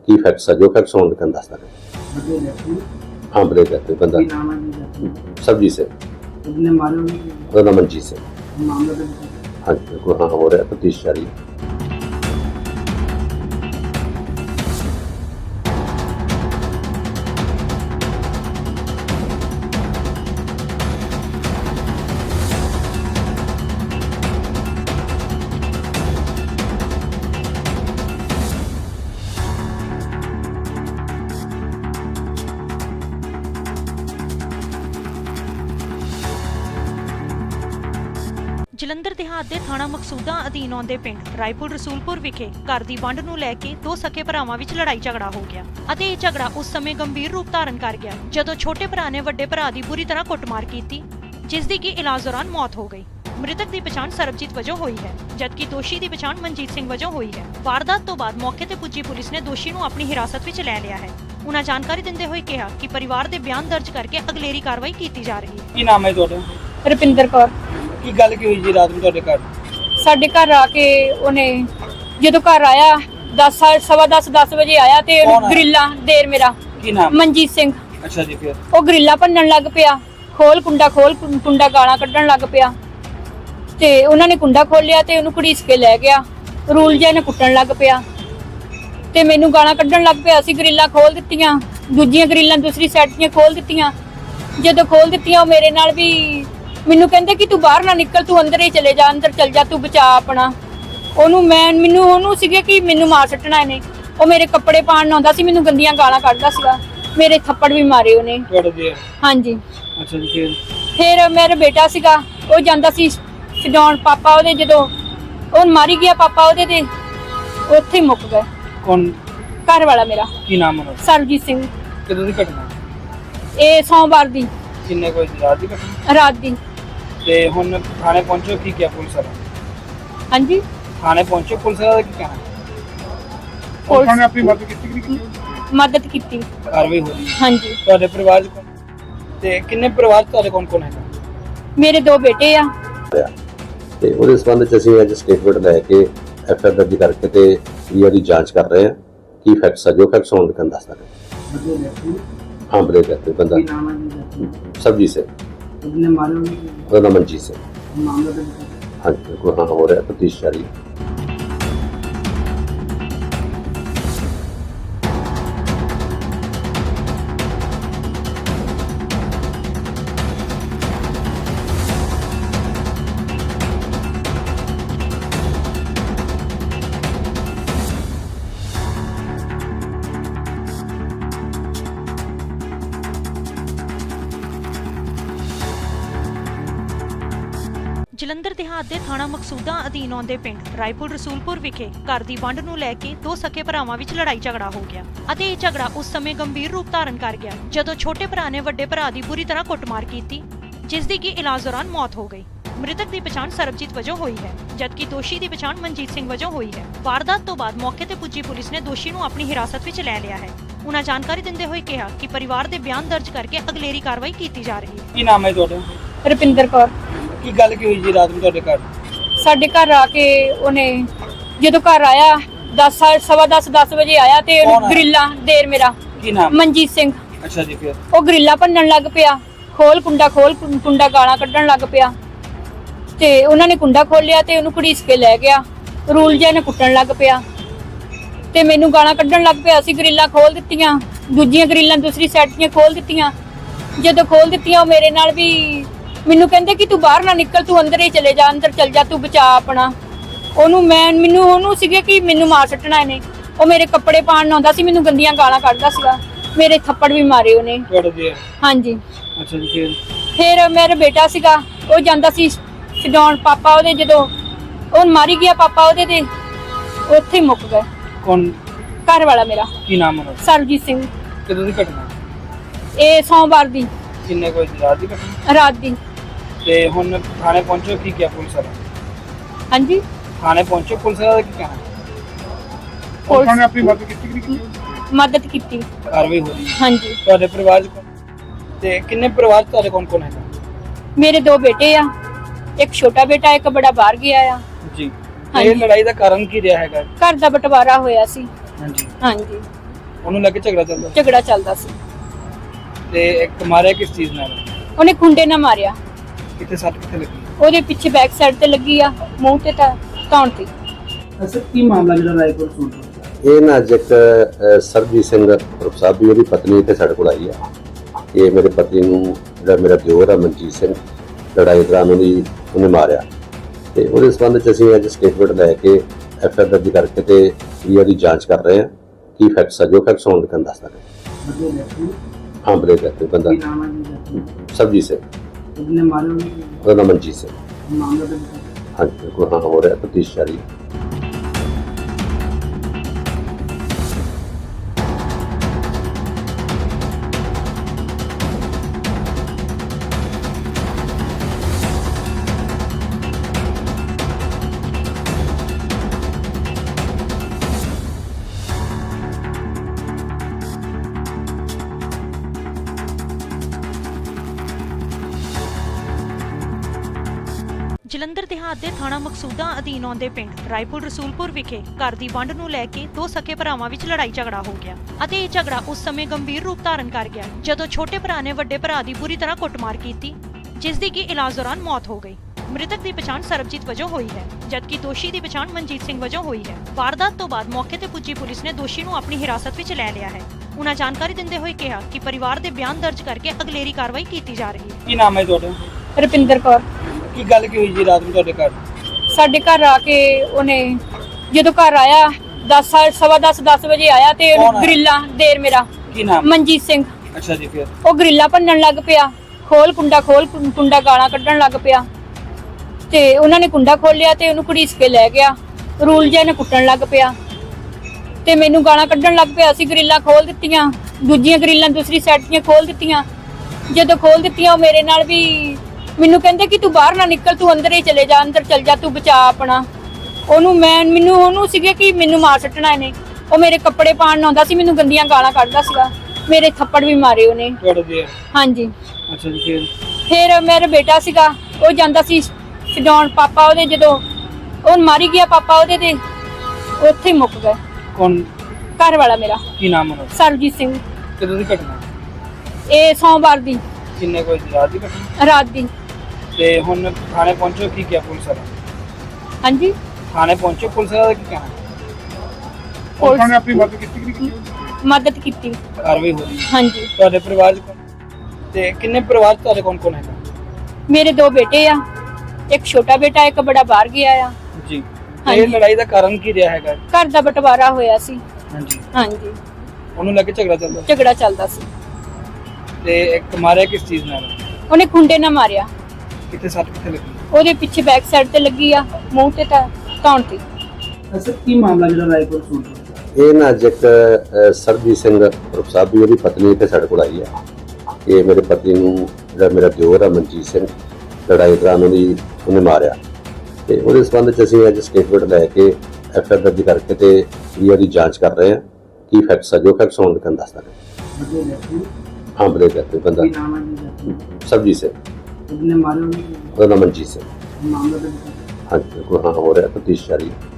ਕੀ ਫੈਕਟਸ ਆ ਜੋ ਫੈਕਟਸ ਹੋਣ ਦੱਸ ਵਿਅਕਤੀ ਹਾਂ ਬਲੇ ਕਰਦੇ ਬੰਦਾ? ਸਰਬਜੀਤ ਸਿੰਘ। ਉਹਨੇ ਮਾਰੇ ਉਹਨੇ? ਉਹਦਾ ਨਾਮ ਮਨਜੀਤ ਸਿੰਘ। ਮਾਮਲਾ ਦੇ ਵਿੱਚ ਹਾਂਜੀ ਹਾਂ ਹੋ ਰਿਹਾ ਤਫਤੀਸ਼ ਜਾਰੀ। ਹੈ ਦਿਹਾਤ ਦੇ ਥਾਣਾ ਮਕਸੂਦਾ ਅਧੀਨ ਆਉਂਦੇ ਪਿੰਡ ਰਾਏਪੁਰ ਰਸੂਲਪੁਰ ਵਿਖੇ ਘਰ ਦੀ ਵੰਡ ਨੂੰ ਲੈ ਕੇ ਦੋ ਸਕੇ ਭਰਾਵਾਂ ਵਿੱਚ ਲੜਾਈ ਝਗੜਾ ਹੋ ਗਿਆ ਅਤੇ ਇਹ ਝਗੜਾ ਉਸ ਸਮੇਂ ਗੰਭੀਰ ਰੂਪ ਧਾਰਨ ਕਰ ਗਿਆ ਜਦੋਂ ਛੋਟੇ ਭਰਾ ਨੇ ਵੱਡੇ ਭਰਾ ਦੀ ਬੁਰੀ ਤਰ੍ਹਾਂ ਕੁੱਟਮਾਰ ਕੀਤੀ ਜਿਸ ਦੀ ਕਿ ਇਲਾਜ ਦੌਰਾਨ ਮੌਤ ਹੋ ਗਈ। ਮ੍ਰਿਤਕ ਦੀ ਪਛਾਣ ਸਰਬਜੀਤ ਵਜੋਂ ਹੋਈ ਹੈ ਜਦਕਿ ਦੋਸ਼ੀ ਦੀ ਪਛਾਣ ਮਨਜੀਤ ਸਿੰਘ ਵਜੋਂ ਹੋਈ ਹੈ। ਵਾਰਦਾਤ ਤੋਂ ਬਾਅਦ ਮੌਕੇ ਤੇ ਪੁੱਜੀ ਪੁਲਿਸ ਨੇ ਦੋਸ਼ੀ ਨੂੰ ਆਪਣੀ ਹਿਰਾਸਤ ਵਿੱਚ ਲੈ ਲਿਆ ਹੈ। ਉਨ੍ਹਾਂ ਜਾਣਕਾਰੀ ਦਿੰਦੇ ਹੋਏ ਕਿਹਾ ਕਿ ਪਰਿਵਾਰ ਦੇ ਬਿਆਨ ਦਰਜ ਕਰਕੇ ਅਗਲੇਰੀ ਕਾਰਵਾਈ ਕੀਤੀ ਜਾ ਰਹੀ ਹੈ। ਕੀ ਨਾਮ ਹੈ ਤੁਹਾਡਾ? ਰੁਪਿੰਦਰ ਕੌਰ। ਕੀ ਗੱਲ ਕੀ ਹੋਈ ਜੀ ਰਾਤ ਨੂੰ ਤੁਹਾਡੇ ਘਰ? ਸਾਡੇ ਘਰ ਆ ਕੇ ਉਹਨੇ ਜਦੋਂ ਘਰ ਆਇਆ 10 ਸਵਾ 10 10 ਵਜੇ ਆਇਆ ਤੇ ਕੌਣ ਆਇਆ? ਗਰਿੱਲਾ ਦੇਰ ਮੇਰਾ ਕੀ ਨਾਮ? ਮਨਜੀਤ ਸਿੰਘ। ਅੱਛਾ ਜੀ ਫਿਰ? ਉਹ ਗਰਿੱਲਾ ਭੰਨਣ ਲੱਗ ਪਿਆ ਖੋਲ ਕੁੰਡਾ ਖੋਲ ਕੁੰ- ਕੁੰਡਾ ਗਾਲਾਂ ਕੱਢਣ ਲੱਗ ਪਿਆ। ਤੇ ਉਹਨਾਂ ਨੇ ਕੁੰਡਾ ਖੋਲਿਆ ਤੇ ਉਹਨੂੰ ਘੜੀਸ ਕੇ ਲੈ ਗਿਆ। ਰੂਲ ਜਿਹਾ ਨੇ ਕੁੱਟਣ ਲੱਗ ਪਿਆ। ਤੇ ਮੈਨੂੰ ਗਾਲਾਂ ਕੱਢਣ ਲੱਗ ਪਿਆ ਅਸੀਂ ਗਰਿੱਲਾਂ ਖੋਲ ਦਿੱਤੀਆਂ। ਦੂਜੀਆਂ ਗਰਿੱਲਾਂ ਦੂਸਰੀ ਸਾਈਡ ਦੀਆਂ ਖੋਲ ਦਿੱਤੀਆਂ। ਜਦੋਂ ਖੋਲ ਦਿੱਤੀਆਂ ਉਹ ਮੇਰੇ ਨਾਲ ਵੀ ਮੈਨੂੰ ਕਹਿੰਦੇ ਕਿ ਤੂੰ ਬਾਹਰ ਨਾ ਨਿਕਲ ਤੂੰ ਅੰਦਰ ਹੀ ਚਲੇ ਜਾ ਅੰਦਰ ਚਲ ਜਾ ਤੂੰ ਬਚਾ ਆਪਣਾ। ਉਹਨੂੰ ਮੈਂ ਮੈਨੂੰ ਉਹਨੂੰ ਸੀਗੇ ਕਿ ਮੈਨੂੰ ਮਾਰ ਸੱਟਣਾ ਇਹਨੇ। ਉਹ ਮੇਰੇ ਕੱਪੜੇ ਪਾਣ ਆਉਂਦਾ ਸੀ ਮੈਨੂੰ ਗੰਦੀਆਂ ਗਾਲਾਂ ਕੱਢਦਾ ਸੀਗਾ। ਮੇਰੇ ਥੱਪੜ ਵੀ ਮਾਰੇ ਉਹਨੇ। ਤੁਹਾਡੇ ਹਾਂਜੀ। ਅੱਛਾ ਜੀ ਫਿਰ? ਫਿਰ ਮੇਰਾ ਬੇਟਾ ਸੀਗਾ ਉਹ ਜਾਂਦਾ ਸੀ ਛਡਾਉਣ ਪਾਪਾ ਉਹਦੇ ਜਦੋਂ ਉਹ ਮਾਰੀ ਗਿਆ ਪਾਪਾ ਉਹਦੇ ਤੇ ਉੱਥੇ ਹੀ ਮੁੱਕ ਗਏ ਕੌਣ? ਘਰ ਵਾਲਾ ਮੇਰਾ। ਕੀ ਨਾਮ ਹੈ? ਸਰਜੀਤ ਸਿੰਘ। ਕਦੋਂ ਦੀ ਘਟਨਾ? ਇਹ ਸੋਮਵਾਰ ਦੀ। ਕਿੰਨੇ ਕੋਈ ਰਾਤ ਦੀ ਘਟਨਾ? ਰਾਤ ਦੀ। ਤੇ ਹੁਣ ਥਾਣੇ ਪਹੁੰਚੋ ਕੀ ਕਿਹਾ ਪੁਲਿਸ ਵਾਲਾ? ਹਾਂਜੀ। ਥਾਣੇ ਪਹੁੰਚੋ ਪੁਲਿਸ ਵਾਲਾ ਦਾ ਕੀ ਕਹਿਣਾ? ਪੁਲਿਸ ਆਪਣੀ ਮਦਦ ਕੀਤੀ ਕਿ ਨਹੀਂ ਮਦਦ ਕੀਤੀ। ਕਾਰਵਾਈ ਹੋ ਰਹੀ ਹੈ। ਹਾਂਜੀ। ਤੁਹਾਡੇ ਪਰਿਵਾਰ ਚ ਕੌਣ? ਤੇ ਕਿੰਨੇ ਪਰਿਵਾਰ 'ਚ ਤੁਹਾਡੇ ਕੌਣ ਕੌਣ ਹੈਗਾ? ਮੇਰੇ ਦੋ ਬੇਟੇ ਆ। ਹੋਇਆ ਤੇ ਉਹਦੇ ਸੰਬੰਧ ਚ ਅਸੀਂ ਅੱਜ ਸਟੇਟਮੈਂਟ ਲੈ ਕੇ ਐਫ ਆਰ ਦਰਜ ਕਰਕੇ ਤੇ ਇਹਦੀ ਜਾਂਚ ਕਰ ਰਹੇ ਹਾਂ। ਕੀ ਫੈਕਟਸ ਆ ਜੋ ਫੈਕਟਸ ਹੋਣ ਦੇ ਦੱਸ ਦਾਂਗੇ। ਹਾਂ ਬਲੇ ਕਰਤੇ ਬੰਦਾ। ਨਾਮ ਹੈ ਸਬਜੀ ਸੇ ਉਹਨੇ ਉਹਦਾ ਨਾਮ ਮਨਜੀਤ ਸਿੰਘ। ਮਾਮਲਾ ਦੇ ਹਾਂਜੀ ਬਿਲਕੁਲ ਹਾਂ ਹੋ ਰਿਹਾ ਤਫਤੀਸ਼ ਜਾਰੀ। ਹੈ। ਜਲੰਧਰ ਦਿਹਾਤ ਦੇ ਥਾਣਾ ਮਕਸੂਦਾਂ ਅਧੀਨ ਆਉਂਦੇ ਪਿੰਡ ਰਾਏਪੁਰ ਰਸੂਲਪੁਰ ਵਿਖੇ ਘਰ ਦੀ ਵੰਡ ਨੂੰ ਲੈ ਕੇ ਦੋ ਸਕੇ ਭਰਾਵਾਂ ਵਿੱਚ ਲੜਾਈ ਝਗੜਾ ਹੋ ਗਿਆ ਅਤੇ ਇਹ ਝਗੜਾ ਉਸ ਸਮੇਂ ਗੰਭੀਰ ਰੂਪ ਧਾਰਨ ਕਰ ਗਿਆ ਜਦੋਂ ਛੋਟੇ ਭਰਾ ਨੇ ਵੱਡੇ ਭਰਾ ਦੀ ਬੁਰੀ ਤਰ੍ਹਾਂ ਕੁੱਟਮਾਰ ਕੀਤੀ ਜਿਸ ਦੀ ਕਿ ਇਲਾਜ ਦੌਰਾਨ ਮੌਤ ਹੋ ਗਈ। ਮ੍ਰਿਤਕ ਦੀ ਪਛਾਣ ਸਰਬਜੀਤ ਵਜੋਂ ਹੋਈ ਹੈ ਜਦਕਿ ਦੋਸ਼ੀ ਦੀ ਪਛਾਣ ਮਨਜੀਤ ਸਿੰਘ ਵਜੋਂ ਹੋਈ ਹੈ। ਵਾਰਦਾਤ ਤੋਂ ਬਾਅਦ ਮੌਕੇ ਤੇ ਪੁੱਜੀ ਪੁਲਿਸ ਨੇ ਦੋਸ਼ੀ ਨੂੰ ਆਪਣੀ ਹਿਰਾਸਤ ਵਿੱਚ ਲੈ ਲਿਆ ਹੈ। ਉਨ੍ਹਾਂ ਜਾਣਕਾਰੀ ਦਿੰਦੇ ਹੋਏ ਕਿਹਾ ਕਿ ਪਰਿਵਾਰ ਦੇ ਬਿਆਨ ਦਰਜ ਕਰਕੇ ਅਗਲੇਰੀ ਕਾਰਵਾਈ ਕੀਤੀ ਜਾ ਰਹੀ ਹੈ। ਕੀ ਨਾਮ ਹੈ ਤੁਹਾਡਾ? ਰੁਪਿੰਦਰ ਕੌਰ। ਕੀ ਗੱਲ ਕੀ ਹੋਈ ਜੀ ਰਾਤ ਨੂੰ ਤੁਹਾਡੇ ਘਰ? ਸਾਡੇ ਘਰ ਆ ਕੇ ਉਹਨੇ ਜਦੋਂ ਘਰ ਆਇਆ 10 ਸਵਾ 10 10 ਵਜੇ ਆਇਆ ਤੇ ਕੌਣ ਆਇਆ? ਗਰਿੱਲਾ ਦੇਰ ਮੇਰਾ ਕੀ ਨਾਮ? ਮਨਜੀਤ ਸਿੰਘ। ਅੱਛਾ ਜੀ ਫਿਰ? ਉਹ ਗਰਿੱਲਾ ਭੰਨਣ ਲੱਗ ਪਿਆ ਖੋਲ ਕੁੰਡਾ ਖੋਲ ਕੁੰ- ਕੁੰਡਾ ਗਾਲਾਂ ਕੱਢਣ ਲੱਗ ਪਿਆ। ਤੇ ਉਹਨਾਂ ਨੇ ਕੁੰਡਾ ਖੋਲਿਆ ਤੇ ਉਹਨੂੰ ਘੜੀਸ ਕੇ ਲੈ ਗਿਆ। ਰੂਲ ਜਿਹਾ ਨੇ ਕੁੱਟਣ ਲੱਗ ਪਿਆ। ਤੇ ਮੈਨੂੰ ਗਾਲਾਂ ਕੱਢਣ ਲੱਗ ਪਿਆ ਅਸੀਂ ਗਰਿੱਲਾਂ ਖੋਲ ਦਿੱਤੀਆਂ। ਦੂਜੀਆਂ ਗਰਿੱਲਾਂ ਦੂਸਰੀ ਸਾਈਡ ਦੀਆਂ ਖੋਲ ਦਿੱਤੀਆਂ। ਜਦੋਂ ਖੋਲ ਦਿੱਤੀਆਂ ਉਹ ਮੇਰੇ ਨਾਲ ਵੀ ਮੈਨੂੰ ਕਹਿੰਦੇ ਕਿ ਤੂੰ ਬਾਹਰ ਨਾ ਨਿਕਲ ਤੂੰ ਅੰਦਰ ਹੀ ਚਲੇ ਜਾ ਅੰਦਰ ਚਲ ਜਾ ਤੂੰ ਬਚਾ ਆਪਣਾ। ਉਹਨੂੰ ਮੈਂ ਮੈਨੂੰ ਉਹਨੂੰ ਸੀਗੇ ਕਿ ਮੈਨੂੰ ਮਾਰ ਸੱਟਣਾ ਇਹਨੇ। ਉਹ ਮੇਰੇ ਕੱਪੜੇ ਪਾਣ ਆਉਂਦਾ ਸੀ ਮੈਨੂੰ ਗੰਦੀਆਂ ਗਾਲਾਂ ਕੱਢਦਾ ਸੀਗਾ। ਮੇਰੇ ਥੱਪੜ ਵੀ ਮਾਰੇ ਉਹਨੇ। ਤੁਹਾਡੇ ਹਾਂਜੀ। ਅੱਛਾ ਜੀ ਫਿਰ? ਫਿਰ ਮੇਰਾ ਬੇਟਾ ਸੀਗਾ ਉਹ ਜਾਂਦਾ ਸੀ ਛਡਾਉਣ ਪਾਪਾ ਉਹਦੇ ਜਦੋਂ। ਉਹ ਮਾਰੀ ਗਿਆ ਪਾਪਾ ਉਹਦੇ ਤੇ। ਉੱਥੇ ਹੀ ਮੁੱਕ ਗਏ। ਕੌਣ? ਘਰ ਵਾਲਾ ਮੇਰਾ। ਕੀ ਨਾਮ ਹੈ? ਸਰਜੀਤ ਸਿੰਘ। ਕਦੋਂ ਦੀ ਘਟਨਾ? ਇਹ ਸੋਮਵਾਰ ਦੀ। ਕਿੰਨੇ ਕੋਈ ਰਾਤ ਦੀ ਘਟਨਾ? ਰਾਤ ਦੀ। ਤੇ ਹੁਣ ਥਾਣੇ ਪਹੁੰਚੋ ਕੀ ਕਿਹਾ ਪੁਲਿਸ ਵਾਲਾ? ਹਾਂਜੀ। ਥਾਣੇ ਪਹੁੰਚੋ ਪੁਲਿਸ ਵਾਲਾ ਦਾ ਕੀ ਕਹਿਣਾ? ਪੁਲਿਸ ਆਪਣੀ ਮਦਦ ਕੀਤੀ ਕਿ ਨਹੀਂ ਮਦਦ ਕੀਤੀ। ਕਾਰਵਾਈ ਹੋ ਰਹੀ ਹੈ। ਹਾਂਜੀ। ਤੁਹਾਡੇ ਪਰਿਵਾਰ ਚ ਕੌਣ? ਤੇ ਕਿੰਨੇ ਪਰਿਵਾਰ 'ਚ ਤੁਹਾਡੇ ਕੌਣ ਕੌਣ ਹੈਗਾ? ਮੇਰੇ ਦੋ ਬੇਟੇ ਆ ਇੱਕ ਛੋਟਾ ਬੇਟਾ ਇੱਕ ਬੜਾ ਬਾਹਰ ਗਿਆ ਆ। ਜੀ। ਹਾਂਜੀ। ਇਹ ਲੜਾਈ ਦਾ ਕਾਰਨ ਕੀ ਰਿਹਾ ਹੈਗਾ? ਘਰ ਦਾ ਬਟਵਾਰਾ ਹੋਇਆ ਸੀ। ਹਾਂਜੀ। ਹਾਂਜੀ। ਉਹਨੂੰ ਲੈ ਕੇ ਝਗੜਾ ਚੱਲਦਾ ਝਗੜਾ ਚੱਲਦਾ ਸੀ। ਤੇ ਇੱਕ ਮਾਰਿਆ ਕਿਸ ਚੀਜ਼ ਨਾਲ? ਉਹਨੇ ਖੁੰਡੇ ਨਾਲ ਮਾਰਿਆ। ਕਿੱਥੇ ਸੱਟ ਕਿੱਥੇ ਲੱਗੀ? ਉਹਦੇ ਪਿੱਛੇ ਬੈਕ ਸਾਈਡ ਤੇ ਲੱਗੀ ਆ ਮੂੰਹ ਤੇ ਤਾਂ ਧੌਣ ਤੇ। ਅਸਲ ਕੀ ਮਾਮਲਾ ਜਿਹੜਾ ਰਾਏਪੁਰ ਸੂਟ ਇਹ ਨਾ ਅ, ਸਰਬਜੀਤ ਸਿੰਘ ਉਰਫ ਸਾਹਿਬ ਦੀ ਉਹਦੀ ਪਤਨੀ ਇੱਥੇ ਸਾਡੇ ਕੋਲ ਆਈ ਹੈ ਇਹ ਮੇਰੇ ਪਤੀ ਨੂੰ ਜਿਹੜਾ ਮੇਰਾ ਦਿਓਰ ਹੈ ਮਨਜੀਤ ਸਿੰਘ ਲੜਾਈ ਦੌਰਾਨ ਉਹਦੀ ਉਹਨੇ ਮਾਰਿਆ। ਤੇ ਉਹਦੇ ਸੰਬੰਧ ਚ ਅਸੀਂ ਅੱਜ ਸਟੇਟਮੈਂਟ ਲੈ ਕੇ ਐਫ ਆਰ ਦਰਜ ਕਰਕੇ ਤੇ ਇਹਦੀ ਜਾਂਚ ਕਰ ਰਹੇ ਹਾਂ ਕੀ ਫੈਕਟਸ ਆ ਜੋ ਫੈਕਟਸ ਹੋਣ ਦੇ ਦੱਸ ਦਾਂਗੇ। ਹਾਂ ਬਲੇ ਬੰਦਾ। ਨਾਮ ਹੈ ਸਬਜੀ ਸੇ ਉਹਨੇ? ਮਾਰੇ ਉਹਦਾ ਨਾਮ ਮਨਜੀਤ ਸਿੰਘ। ਮਾਮਲਾ ਦੇ ਹਾਂਜੀ ਬਿਲਕੁਲ ਹਾਂ ਹੋ ਰਿਹਾ ਤਫਤੀਸ਼ ਜਾਰੀ ਦੇ ਥਾਣਾ ਮਕਸੂਦਾਂ ਅਧੀਨ ਆਉਂਦੇ ਪਿੰਡ ਰਾਏਪੁਰ ਰਸੂਲਪੁਰ ਵਿਖੇ ਘਰ ਦੀ ਵੰਡ ਨੂੰ ਲੈ ਕੇ ਦੋ ਸਕੇ ਭਰਾਵਾਂ ਵਿੱਚ ਲੜਾਈ ਝਗੜਾ ਹੋ ਗਿਆ ਅਤੇ ਇਹ ਝਗੜਾ ਉਸ ਸਮੇਂ ਗੰਭੀਰ ਰੂਪ ਧਾਰਨ ਕਰ ਗਿਆ ਜਦੋਂ ਛੋਟੇ ਭਰਾ ਨੇ ਵੱਡੇ ਭਰਾ ਦੀ ਬੁਰੀ ਤਰ੍ਹਾਂ ਕੁੱਟਮਾਰ ਕੀਤੀ ਜਿਸ ਦੀ ਕਿ ਇਲਾਜ ਦੌਰਾਨ ਮੌਤ ਹੋ ਗਈ। ਮ੍ਰਿਤਕ ਦੀ ਪਛਾਣ ਸਰਬਜੀਤ ਵਜੋਂ ਹੋਈ ਹੈ ਜਦਕਿ ਦੋਸ਼ੀ ਦੀ ਪਛਾਣ ਮਨਜੀਤ ਸਿੰਘ ਵਜੋਂ ਹੋਈ ਹੈ। ਵਾਰਦਾਤ ਤੋਂ ਬਾਅਦ ਮੌਕੇ ਤੇ ਪੁੱਜੀ ਪੁਲਿਸ ਨੇ ਦੋਸ਼ੀ ਨੂੰ ਆਪਣੀ ਹਿਰਾਸਤ ਵਿੱਚ ਲੈ ਲਿਆ ਹੈ। ਉਨ੍ਹਾਂ ਜਾਣਕਾਰੀ ਦਿੰਦੇ ਹੋਏ ਕਿਹਾ ਕਿ ਪਰਿਵਾਰ ਦੇ ਬਿਆਨ ਦਰਜ ਕਰਕੇ ਅਗਲੇਰੀ ਕਾਰਵਾਈ ਕੀਤੀ ਜਾ ਰਹੀ ਹੈ। ਕੀ ਨਾਮ ਹੈ ਤੁਹਾਡਾ? ਰੁਪਿੰਦਰ ਕੌਰ। ਕੀ ਗੱਲ ਕੀ ਹੋਈ ਜੀ ਰਾਤ ਨੂੰ ਤੁਹਾਡੇ ਘਰ? ਸਾਡੇ ਘਰ ਆ ਕੇ ਉਹਨੇ ਜਦੋਂ ਘਰ ਆਇਆ 10 ਸਵਾ 10 10 ਵਜੇ ਆਇਆ ਤੇ ਕੌਣ ਉਹਨੂੰ ਆਇਆ? ਗਰਿੱਲਾ ਦੇਰ ਮੇਰਾ ਕੀ ਨਾਮ? ਮਨਜੀਤ ਸਿੰਘ। ਅੱਛਾ ਜੀ ਫਿਰ? ਉਹ ਗਰਿੱਲਾ ਭੰਨਣ ਲੱਗ ਪਿਆ ਖੋਲ ਕੁੰਡਾ ਖੋਲ ਕੁੰ- ਕੁੰਡਾ ਗਾਲਾਂ ਕੱਢਣ ਲੱਗ ਪਿਆ। ਤੇ ਉਹਨਾਂ ਨੇ ਕੁੰਡਾ ਖੋਲਿਆ ਤੇ ਉਹਨੂੰ ਘੜੀਸ ਕੇ ਲੈ ਗਿਆ। ਰੂਲ ਜਿਹਾ ਨੇ ਕੁੱਟਣ ਲੱਗ ਪਿਆ। ਤੇ ਮੈਨੂੰ ਗਾਲਾਂ ਕੱਢਣ ਲੱਗ ਪਿਆ ਅਸੀਂ ਗਰਿੱਲਾਂ ਖੋਲ ਦਿੱਤੀਆਂ। ਦੂਜੀਆਂ ਗਰਿੱਲਾਂ ਦੂਸਰੀ ਸਾਈਡ ਦੀਆਂ ਖੋਲ ਦਿੱਤੀਆਂ। ਜਦੋਂ ਖੋਲ ਦਿੱਤੀਆਂ ਉਹ ਮੇਰੇ ਨਾਲ ਵੀ ਮੈਨੂੰ ਕਹਿੰਦੇ ਕਿ ਤੂੰ ਬਾਹਰ ਨਾ ਨਿਕਲ ਤੂੰ ਅੰਦਰ ਹੀ ਚਲੇ ਜਾ ਅੰਦਰ ਚਲ ਜਾ ਤੂੰ ਬਚਾ ਆਪਣਾ। ਉਹਨੂੰ ਮੈਂ ਮੈਨੂੰ ਉਹਨੂੰ ਸੀਗੇ ਕਿ ਮੈਨੂੰ ਮਾਰ ਸੱਟਣਾ ਇਹਨੇ। ਉਹ ਮੇਰੇ ਕੱਪੜੇ ਪਾਣ ਆਉਂਦਾ ਸੀ ਮੈਨੂੰ ਗੰਦੀਆਂ ਗਾਲਾਂ ਕੱਢਦਾ ਸੀਗਾ। ਮੇਰੇ ਥੱਪੜ ਵੀ ਮਾਰੇ ਉਹਨੇ। ਤੁਹਾਡੇ ਦੇ ਹਾਂਜੀ। ਅੱਛਾ ਜੀ ਫਿਰ? ਫਿਰ ਮੇਰਾ ਬੇਟਾ ਸੀਗਾ ਉਹ ਜਾਂਦਾ ਸੀ ਛਡਾਉਣ ਪਾਪਾ ਉਹਦੇ ਜਦੋਂ। ਉਹ ਮਾਰੀ ਗਿਆ ਪਾਪਾ ਉਹਦੇ ਤੇ। ਉੱਥੇ ਹੀ ਮੁੱਕ ਗਏ ਕੌਣ? ਘਰ ਵਾਲਾ ਮੇਰਾ। ਕੀ ਨਾਮ ਹੈ? ਸਰਜੀਤ ਸਿੰਘ। ਕਦੋਂ ਦੀ ਘਟਨਾ? ਇਹ ਸੋਮਵਾਰ ਦੀ। ਕਿੰਨੇ ਕੋਈ ਰਾਤ ਦੀ ਘਟਨਾ? ਰਾਤ ਦੀ। ਤੇ ਹੁਣ ਥਾਣੇ ਪਹੁੰਚੋ ਕੀ ਕਿਹਾ ਪੁਲਿਸ ਵਾਲਾ? ਹਾਂਜੀ। ਥਾਣੇ ਪਹੁੰਚੋ ਪੁਲਿਸ ਵਾਲਾ ਦਾ ਕੀ ਕਹਿਣਾ? ਪੁਲਿਸ ਆਪਣੀ ਮਦਦ ਕੀਤੀ ਕਿ ਨਹੀਂ ਮਦਦ ਕੀਤੀ। ਕਾਰਵਾਈ ਹੋ ਰਹੀ ਹੈ। ਹਾਂਜੀ। ਤੁਹਾਡੇ ਪਰਿਵਾਰ ਚ ਕੌਣ? ਤੇ ਕਿੰਨੇ ਪਰਿਵਾਰ 'ਚ ਤੁਹਾਡੇ ਕੌਣ ਕੌਣ ਹੈਗਾ? ਮੇਰੇ ਦੋ ਬੇਟੇ ਆ ਇੱਕ ਛੋਟਾ ਬੇਟਾ ਇੱਕ ਬੜਾ ਬਾਹਰ ਗਿਆ ਆ। ਜੀ। ਇਹ ਲੜਾਈ ਦਾ ਕਾਰਨ ਕੀ ਰਿਹਾ ਹੈਗਾ? ਘਰ ਦਾ ਬਟਵਾਰਾ ਹੋਇਆ ਸੀ। ਹਾਂਜੀ। ਹਾਂਜੀ। ਉਹਨੂੰ ਲੈ ਕੇ ਝਗੜਾ ਚੱਲਦਾ ਝਗੜਾ ਚੱਲਦਾ ਸੀ। ਤੇ ਇੱਕ ਮਾਰਿਆ ਕਿਸ ਚੀਜ਼ ਨਾਲ? ਉਹਨੇ ਖੁੰਡੇ ਨਾਲ ਮਾਰਿਆ। ਕਿੱਥੇ ਸੱਟ ਕਿੱਥੇ ਲੱਗੀ? ਉਹਦੇ ਪਿੱਛੇ ਬੈਕ ਸਾਈਡ ਤੇ ਲੱਗੀ ਆ ਮੂੰਹ ਤੇ ਤਾਂ ਧੌਣ ਤੇ। ਅਸਲ ਕੀ ਮਾਮਲਾ ਜਿਹੜਾ ਰਾਏਪੁਰ ਸੁਣ ਇਹ ਨਾ ਅ, ਸਰਬਜੀਤ ਸਿੰਘ ਉਰਫ ਸਾਹਿਬ ਉਹਦੀ ਪਤਨੀ ਤੇ ਸਾਡੇ ਕੋਲ ਆਈ ਹੈ ਇਹ ਮੇਰੇ ਪਤੀ ਨੂੰ ਜਿਹੜਾ ਮੇਰਾ ਦਿਓਰ ਹੈ ਮਨਜੀਤ ਸਿੰਘ ਲੜਾਈ ਦੌਰਾਨ ਉਹਦੀ ਉਹਨੇ ਮਾਰਿਆ। ਤੇ ਉਹਦੇ ਸੰਬੰਧ ਚ ਅਸੀਂ ਅੱਜ ਸਟੇਟਮੈਂਟ ਲੈ ਕੇ ਐਫ ਆਰ ਦਰਜ ਕਰਕੇ ਤੇ ਵੀ ਉਹਦੀ ਜਾਂਚ ਕਰ ਰਹੇ ਹਾਂ ਕੀ ਫੈਕਟਸ ਆ ਜੋ ਫੈਕਟਸ ਹੋਣ ਦੇ ਦੱਸ ਦਾਂਗੇ। ਹਾਂ ਬਲੇ ਤੇ ਬੰਦਾ। ਸਰਬਜੀਤ ਸਿੰਘ। ਜਿਹਨੇ ਮਾਰੇ ਉਹਦਾ ਨਾਮ ਮਨਜੀਤ ਸਿੰਘ। ਮਾਮਲਾ ਦਾ ਹਾਂਜੀ ਹਾਂ ਹੋ ਰਿਹਾ ਤਫਤੀਸ਼ ਜਾਰੀ। ਹੈ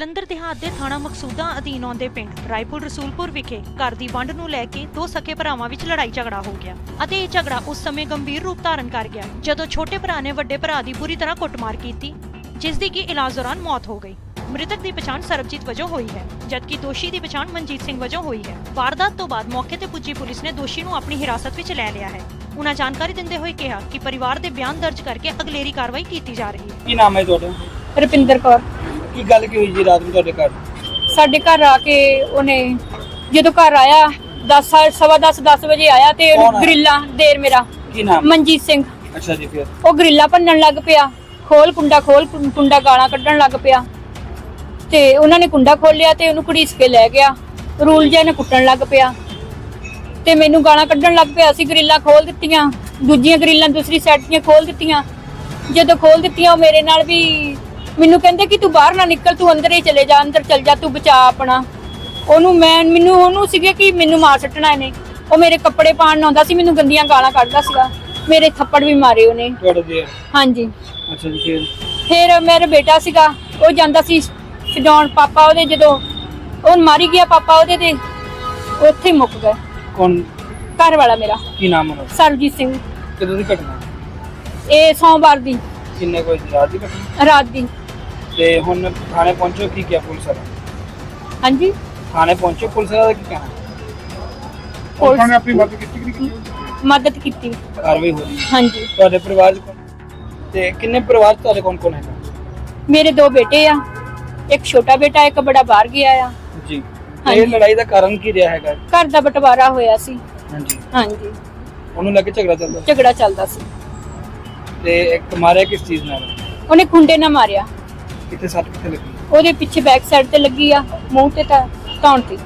ਜਲੰਧਰ ਦਿਹਾਤ ਦੇ ਥਾਣਾ ਮਕਸੂਦਾ ਅਧੀਨ ਆਉਂਦੇ ਪਿੰਡ ਰਾਏਪੁਰ ਰਸੂਲਪੁਰ ਵਿਖੇ ਘਰ ਦੀ ਵੰਡ ਨੂੰ ਲੈ ਕੇ ਦੋ ਸਕੇ ਭਰਾਵਾਂ ਵਿੱਚ ਲੜਾਈ ਝਗੜਾ ਹੋ ਗਿਆ ਅਤੇ ਇਹ ਝਗੜਾ ਉਸ ਸਮੇਂ ਗੰਭੀਰ ਰੂਪ ਧਾਰਨ ਕਰ ਗਿਆ ਜਦੋਂ ਛੋਟੇ ਭਰਾ ਨੇ ਵੱਡੇ ਭਰਾ ਦੀ ਬੁਰੀ ਤਰ੍ਹਾਂ ਕੁੱਟਮਾਰ ਕੀਤੀ ਜਿਸ ਦੀ ਕਿ ਇਲਾਜ ਦੌਰਾਨ ਮੌਤ ਹੋ ਗਈ। ਮ੍ਰਿਤਕ ਦੀ ਪਛਾਣ ਸਰਬਜੀਤ ਵਜੋਂ ਹੋਈ ਹੈ ਜਦਕਿ ਦੋਸ਼ੀ ਦੀ ਪਛਾਣ ਮਨਜੀਤ ਸਿੰਘ ਵਜੋਂ ਹੋਈ ਹੈ। ਵਾਰਦਾਤ ਤੋਂ ਬਾਅਦ ਮੌਕੇ ਤੇ ਪੁੱਜੀ ਪੁਲਿਸ ਨੇ ਦੋਸ਼ੀ ਨੂੰ ਆਪਣੀ ਹਿਰਾਸਤ ਵਿੱਚ ਲੈ ਲਿਆ ਹੈ। ਉਨ੍ਹਾਂ ਜਾਣਕਾਰੀ ਦਿੰਦੇ ਹੋਏ ਕਿਹਾ ਕਿ ਪਰਿਵਾਰ ਦੇ ਬਿਆਨ ਦਰਜ ਕਰਕੇ ਅਗਲੇਰੀ ਕਾਰਵਾਈ ਕੀਤੀ ਜਾ ਰਹੀ ਹੈ। ਕੀ ਨਾਮ ਹੈ ਤੁਹਾਡਾ? ਰੁਪਿੰਦਰ ਕੌਰ। ਕੀ ਗੱਲ ਕੀ ਹੋਈ ਜੀ ਰਾਤ ਨੂੰ ਤੁਹਾਡੇ ਘਰ? ਸਾਡੇ ਘਰ ਆ ਕੇ ਉਹਨੇ ਜਦੋਂ ਘਰ ਆਇਆ 10 ਸਵਾ 10 10 ਵਜੇ ਆਇਆ ਤੇ ਕੌਣ ਉਹਨੂੰ ਆਇਆ? ਗਰਿੱਲਾ ਦੇਰ ਮੇਰਾ ਕੀ ਨਾਮ? ਮਨਜੀਤ ਸਿੰਘ। ਅੱਛਾ ਜੀ ਫਿਰ? ਉਹ ਗਰਿੱਲਾ ਭੰਨਣ ਲੱਗ ਪਿਆ ਖੋਲ ਕੁੰਡਾ ਖੋਲ ਕੁੰ- ਕੁੰਡਾ ਗਾਲਾਂ ਕੱਢਣ ਲੱਗ ਪਿਆ। ਤੇ ਉਹਨਾਂ ਨੇ ਕੁੰਡਾ ਖੋਲਿਆ ਤੇ ਉਹਨੂੰ ਘੜੀਸ ਕੇ ਲੈ ਗਿਆ। ਰੂਲ ਜਿਹਾ ਨੇ ਕੁੱਟਣ ਲੱਗ ਪਿਆ। ਤੇ ਮੈਨੂੰ ਗਾਲਾਂ ਕੱਢਣ ਲੱਗ ਪਿਆ ਅਸੀਂ ਗਰਿੱਲਾਂ ਖੋਲ ਦਿੱਤੀਆਂ। ਦੂਜੀਆਂ ਗਰਿੱਲਾਂ ਦੂਸਰੀ ਸਾਈਡ ਦੀਆਂ ਖੋਲ ਦਿੱਤੀਆਂ। ਜਦੋਂ ਖੋਲ ਦਿੱਤੀਆਂ ਉਹ ਮੇਰੇ ਨਾਲ ਵੀ ਮੈਨੂੰ ਕਹਿੰਦੇ ਕਿ ਤੂੰ ਬਾਹਰ ਨਾ ਨਿਕਲ ਤੂੰ ਅੰਦਰ ਹੀ ਚਲੇ ਜਾ ਅੰਦਰ ਚਲ ਜਾ ਤੂੰ ਬਚਾ ਆਪਣਾ। ਉਹਨੂੰ ਮੈਂ ਮੈਨੂੰ ਉਹਨੂੰ ਸੀਗੇ ਕਿ ਮੈਨੂੰ ਮਾਰ ਸੱਟਣਾ ਇਹਨੇ। ਉਹ ਮੇਰੇ ਕੱਪੜੇ ਪਾਣ ਆਉਂਦਾ ਸੀ ਮੈਨੂੰ ਗੰਦੀਆਂ ਗਾਲਾਂ ਕੱਢਦਾ ਸੀਗਾ। ਮੇਰੇ ਥੱਪੜ ਵੀ ਮਾਰੇ ਉਹਨੇ। ਤੁਹਾਡੇ ਦੇ ਹਾਂਜੀ। ਅੱਛਾ ਜੀ ਫਿਰ? ਫਿਰ ਮੇਰਾ ਬੇਟਾ ਸੀਗਾ ਉਹ ਜਾਂਦਾ ਸੀ ਛਡਾਉਣ ਪਾਪਾ ਉਹਦੇ ਜਦੋਂ। ਉਹ ਮਾਰੀ ਗਿਆ ਪਾਪਾ ਉਹਦੇ ਤੇ। ਉੱਥੇ ਮੁੱਕ ਗਏ ਕੌਣ? ਘਰ ਵਾਲਾ ਮੇਰਾ। ਕੀ ਨਾਮ ਉਹਦਾ? ਸਰਜੀਤ ਸਿੰਘ। ਕਦੋਂ ਦੀ ਘਟਨਾ? ਇਹ ਸੋਮਵਾਰ ਦੀ। ਕਿੰਨੇ ਕੋਈ ਰਾਤ ਦੀ ਘਟਨਾ? ਰਾਤ ਦੀ। ਤੇ ਹੁਣ ਥਾਣੇ ਪਹੁੰਚੋ ਕੀ ਕਿਹਾ ਪੁਲਿਸ ਵਾਲਾ? ਹਾਂਜੀ। ਥਾਣੇ ਪਹੁੰਚੋ ਪੁਲਿਸ ਵਾਲਾ ਦਾ ਕੀ ਕਹਿਣਾ? ਪੁਲਿਸ ਆਪਣੀ ਮਦਦ ਕੀਤੀ ਕਿ ਨਹੀਂ ਮਦਦ ਕੀਤੀ। ਕਾਰਵਾਈ ਹੋ ਰਹੀ ਹੈ। ਹਾਂਜੀ। ਤੁਹਾਡੇ ਪਰਿਵਾਰ ਚ ਕੌਣ? ਤੇ ਕਿੰਨੇ ਪਰਿਵਾਰ 'ਚ ਤੁਹਾਡੇ ਕੌਣ ਕੌਣ ਹੈਗਾ? ਮੇਰੇ ਦੋ ਬੇਟੇ ਆ ਇੱਕ ਛੋਟਾ ਬੇਟਾ ਇੱਕ ਬੜਾ ਬਾਹਰ ਗਿਆ ਆ। ਜੀ। ਇਹ ਲੜਾਈ ਦਾ ਕਾਰਨ ਕੀ ਰਿਹਾ ਹੈਗਾ? ਘਰ ਦਾ ਬਟਵਾਰਾ ਹੋਇਆ ਸੀ। ਹਾਂਜੀ। ਹਾਂਜੀ। ਉਹਨੂੰ ਲੈ ਕੇ ਝਗੜਾ ਚੱਲਦਾ ਝਗੜਾ ਚੱਲਦਾ ਸੀ। ਤੇ ਇੱਕ ਮਾਰਿਆ ਕਿਸ ਚੀਜ਼ ਨਾਲ? ਉਹਨੇ ਖੁੰਡੇ ਨਾਲ ਮਾਰਿਆ। ਕਿੱਥੇ ਸੱਟ ਕਿੱਥੇ ਲੱਗੀ? ਉਹਦੇ ਪਿੱਛੇ ਬੈਕ ਸਾਈਡ ਤੇ ਲੱਗੀ ਆ ਮੂੰਹ ਤੇ ਤਾਂ ਧੌਣ ਤੇ।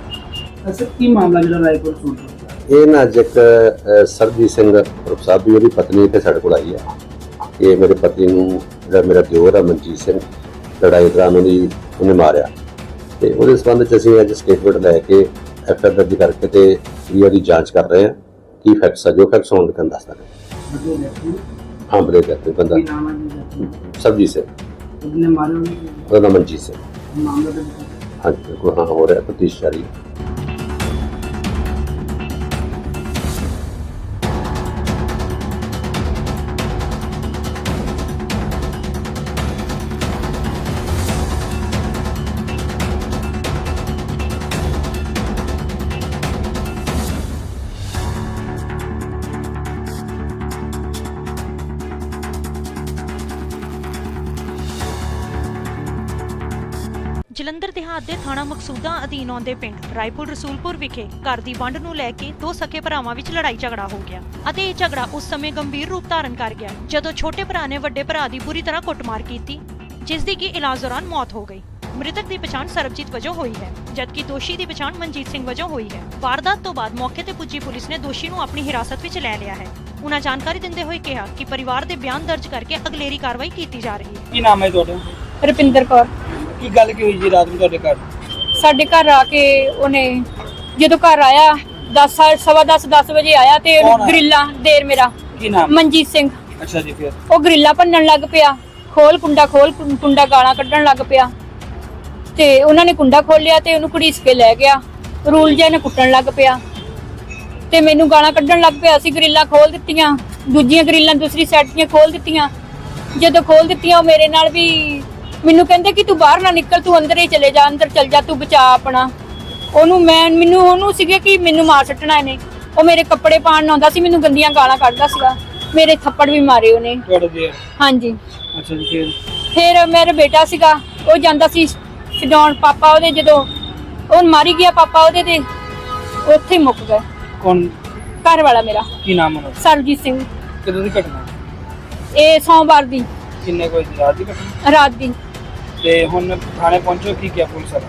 ਅਸਲ ਕੀ ਮਾਮਲਾ ਜਿਹੜਾ ਰਾਏਪੁਰ ਸੁਣ ਇਹ ਨਾ ਅ, ਸਰਬਜੀਤ ਸਿੰਘ ਸਾਹਿਬ ਉਹਦੀ ਪਤਨੀ ਤੇ ਸਾਡੇ ਕੋਲ ਆਈ ਹੈ ਇਹ ਮੇਰੇ ਪਤੀ ਨੂੰ ਜਿਹੜਾ ਮੇਰਾ ਦਿਓਰ ਹੈ ਮਨਜੀਤ ਸਿੰਘ ਲੜਾਈ ਦੌਰਾਨ ਉਹਦੀ ਉਹਨੇ ਮਾਰਿਆ। ਤੇ ਉਹਦੇ ਸੰਬੰਧ ਚ ਅਸੀਂ ਅੱਜ ਸਟੇਟਮੈਂਟ ਲੈ ਕੇ ਐਫ ਆਰ ਦਰਜ ਕਰਕੇ ਤੇ ਵੀ ਉਹਦੀ ਜਾਂਚ ਕਰ ਰਹੇ ਹਾਂ ਕੀ ਫੈਕਟਸ ਆ ਜੋ ਫੈਕਟਸ ਹੋਣ ਦੇ ਦੱਸ ਹਾਂ ਬਲੇ ਤੇ ਬੰਦਾ। ਨਾਮ ਹੈ ਉਹਨੇ ਮਾਰੇ ਉਹਨੇ? ਉਹਦਾ ਨਾਮ ਮਨਜੀਤ ਸਿੰਘ। ਮਾਮਲਾ ਦੇ ਵਿੱਚ ਹਾਂਜੀ ਬਿਲਕੁਲ ਹਾਂ ਹੋ ਰਿਹਾ ਤਫਤੀਸ਼ ਜਾਰੀ। ਹੈ ਦੇ ਥਾਣਾ ਮਕਸੂਦਾ ਅਧੀਨ ਆਉਂਦੇ ਪਿੰਡ ਰਾਏਪੁਰ ਰਸੂਲਪੁਰ ਵਿਖੇ ਘਰ ਦੀ ਵੰਡ ਨੂੰ ਲੈ ਕੇ ਦੋ ਸਕੇ ਭਰਾਵਾਂ ਵਿੱਚ ਲੜਾਈ ਝਗੜਾ ਹੋ ਗਿਆ ਅਤੇ ਇਹ ਝਗੜਾ ਉਸ ਸਮੇਂ ਗੰਭੀਰ ਰੂਪ ਧਾਰਨ ਕਰ ਗਿਆ ਜਦੋਂ ਛੋਟੇ ਭਰਾ ਨੇ ਵੱਡੇ ਭਰਾ ਦੀ ਬੁਰੀ ਤਰ੍ਹਾਂ ਕੁੱਟਮਾਰ ਕੀਤੀ ਜਿਸ ਦੀ ਕਿ ਇਲਾਜ ਦੌਰਾਨ ਮੌਤ ਹੋ ਗਈ। ਮ੍ਰਿਤਕ ਦੀ ਪਛਾਣ ਸਰਬਜੀਤ ਵਜੋਂ ਹੋਈ ਹੈ ਜਦਕਿ ਦੋਸ਼ੀ ਦੀ ਪਛਾਣ ਮਨਜੀਤ ਸਿੰਘ ਵਜੋਂ ਹੋਈ ਹੈ। ਵਾਰਦਾਤ ਤੋਂ ਬਾਅਦ ਮੌਕੇ ਤੇ ਪੁੱਜੀ ਪੁਲਿਸ ਨੇ ਦੋਸ਼ੀ ਨੂੰ ਆਪਣੀ ਹਿਰਾਸਤ ਵਿੱਚ ਲੈ ਲਿਆ ਹੈ। ਉਨ੍ਹਾਂ ਜਾਣਕਾਰੀ ਦਿੰਦੇ ਹੋਏ ਕਿਹਾ ਕਿ ਪਰਿਵਾਰ ਦੇ ਬਿਆਨ ਦਰਜ ਕਰਕੇ ਅਗਲੇਰੀ ਕਾਰਵਾਈ ਕੀਤੀ ਜਾ ਰਹੀ ਹੈ। ਕੀ ਨਾਮ ਹੈ ਤੁਹਾਡਾ? ਰੁਪਿੰਦਰ ਕੌਰ। ਕੀ ਗੱਲ ਕੀ ਹੋਈ ਜੀ ਰਾਤ ਨੂੰ ਤੁਹਾਡੇ ਘਰ? ਸਾਡੇ ਘਰ ਆ ਕੇ ਉਹਨੇ ਜਦੋਂ ਘਰ ਆਇਆ 10 ਸਵਾ 10 10 ਵਜੇ ਆਇਆ ਤੇ ਕੌਣ ਆਇਆ? ਗਰਿੱਲਾ ਦੇਰ ਮੇਰਾ ਕੀ ਨਾਮ? ਮਨਜੀਤ ਸਿੰਘ। ਅੱਛਾ ਜੀ ਫਿਰ? ਉਹ ਗਰਿੱਲਾ ਭੰਨਣ ਲੱਗ ਪਿਆ ਖੋਲ ਕੁੰਡਾ ਖੋਲ ਕੁੰ- ਕੁੰਡਾ ਗਾਲਾਂ ਕੱਢਣ ਲੱਗ ਪਿਆ। ਤੇ ਉਹਨਾਂ ਨੇ ਕੁੰਡਾ ਖੋਲਿਆ ਤੇ ਉਹਨੂੰ ਘੜੀਸ ਕੇ ਲੈ ਗਿਆ। ਰੂਲ ਜਿਹਾ ਨੇ ਕੁੱਟਣ ਲੱਗ ਪਿਆ। ਤੇ ਮੈਨੂੰ ਗਾਲਾਂ ਕੱਢਣ ਲੱਗ ਪਿਆ ਅਸੀਂ ਗਰਿੱਲਾਂ ਖੋਲ ਦਿੱਤੀਆਂ। ਦੂਜੀਆਂ ਗਰਿੱਲਾਂ ਦੂਸਰੀ ਸਾਈਡ ਦੀਆਂ ਖੋਲ ਦਿੱਤੀਆਂ। ਜਦੋਂ ਖੋਲ ਦਿੱਤੀਆਂ ਉਹ ਮੇਰੇ ਨਾਲ ਵੀ ਮੈਨੂੰ ਕਹਿੰਦੇ ਕਿ ਤੂੰ ਬਾਹਰ ਨਾ ਨਿਕਲ ਤੂੰ ਅੰਦਰ ਹੀ ਚਲੇ ਜਾ ਅੰਦਰ ਚਲ ਜਾ ਤੂੰ ਬਚਾ ਆਪਣਾ। ਉਹਨੂੰ ਮੈਂ ਮੈਨੂੰ ਉਹਨੂੰ ਸੀਗੇ ਕਿ ਮੈਨੂੰ ਮਾਰ ਸੱਟਣਾ ਇਹਨੇ। ਉਹ ਮੇਰੇ ਕੱਪੜੇ ਪਾਣ ਆਉਂਦਾ ਸੀ ਮੈਨੂੰ ਗੰਦੀਆਂ ਗਾਲਾਂ ਕੱਢਦਾ ਸੀਗਾ। ਮੇਰੇ ਥੱਪੜ ਵੀ ਮਾਰੇ ਉਹਨੇ। ਤੁਹਾਡੇ ਹਾਂਜੀ। ਅੱਛਾ ਜੀ ਫਿਰ? ਫਿਰ ਮੇਰਾ ਬੇਟਾ ਸੀਗਾ ਉਹ ਜਾਂਦਾ ਸੀ ਛਡਾਉਣ ਪਾਪਾ ਉਹਦੇ ਜਦੋਂ ਉਹ ਮਾਰੀ ਗਿਆ ਪਾਪਾ ਉਹਦੇ ਤੇ ਉੱਥੇ ਹੀ ਮੁੱਕ ਗਏ ਕੌਣ? ਘਰ ਵਾਲਾ ਮੇਰਾ। ਕੀ ਨਾਮ ਹੈ ਸਰਜੀਤ ਸਿੰਘ। ਕਦੋਂ ਦੀ ਘਟਨਾ? ਇਹ ਸੋਮਵਾਰ ਦੀ। ਕਿੰਨੇ ਕੋਈ ਰਾਤ ਦੀ ਘਟਨਾ? ਰਾਤ ਦੀ। ਤੇ ਹੁਣ ਥਾਣੇ ਪਹੁੰਚੋ ਕੀ ਕਿਹਾ ਪੁਲਿਸ ਵਾਲਾ?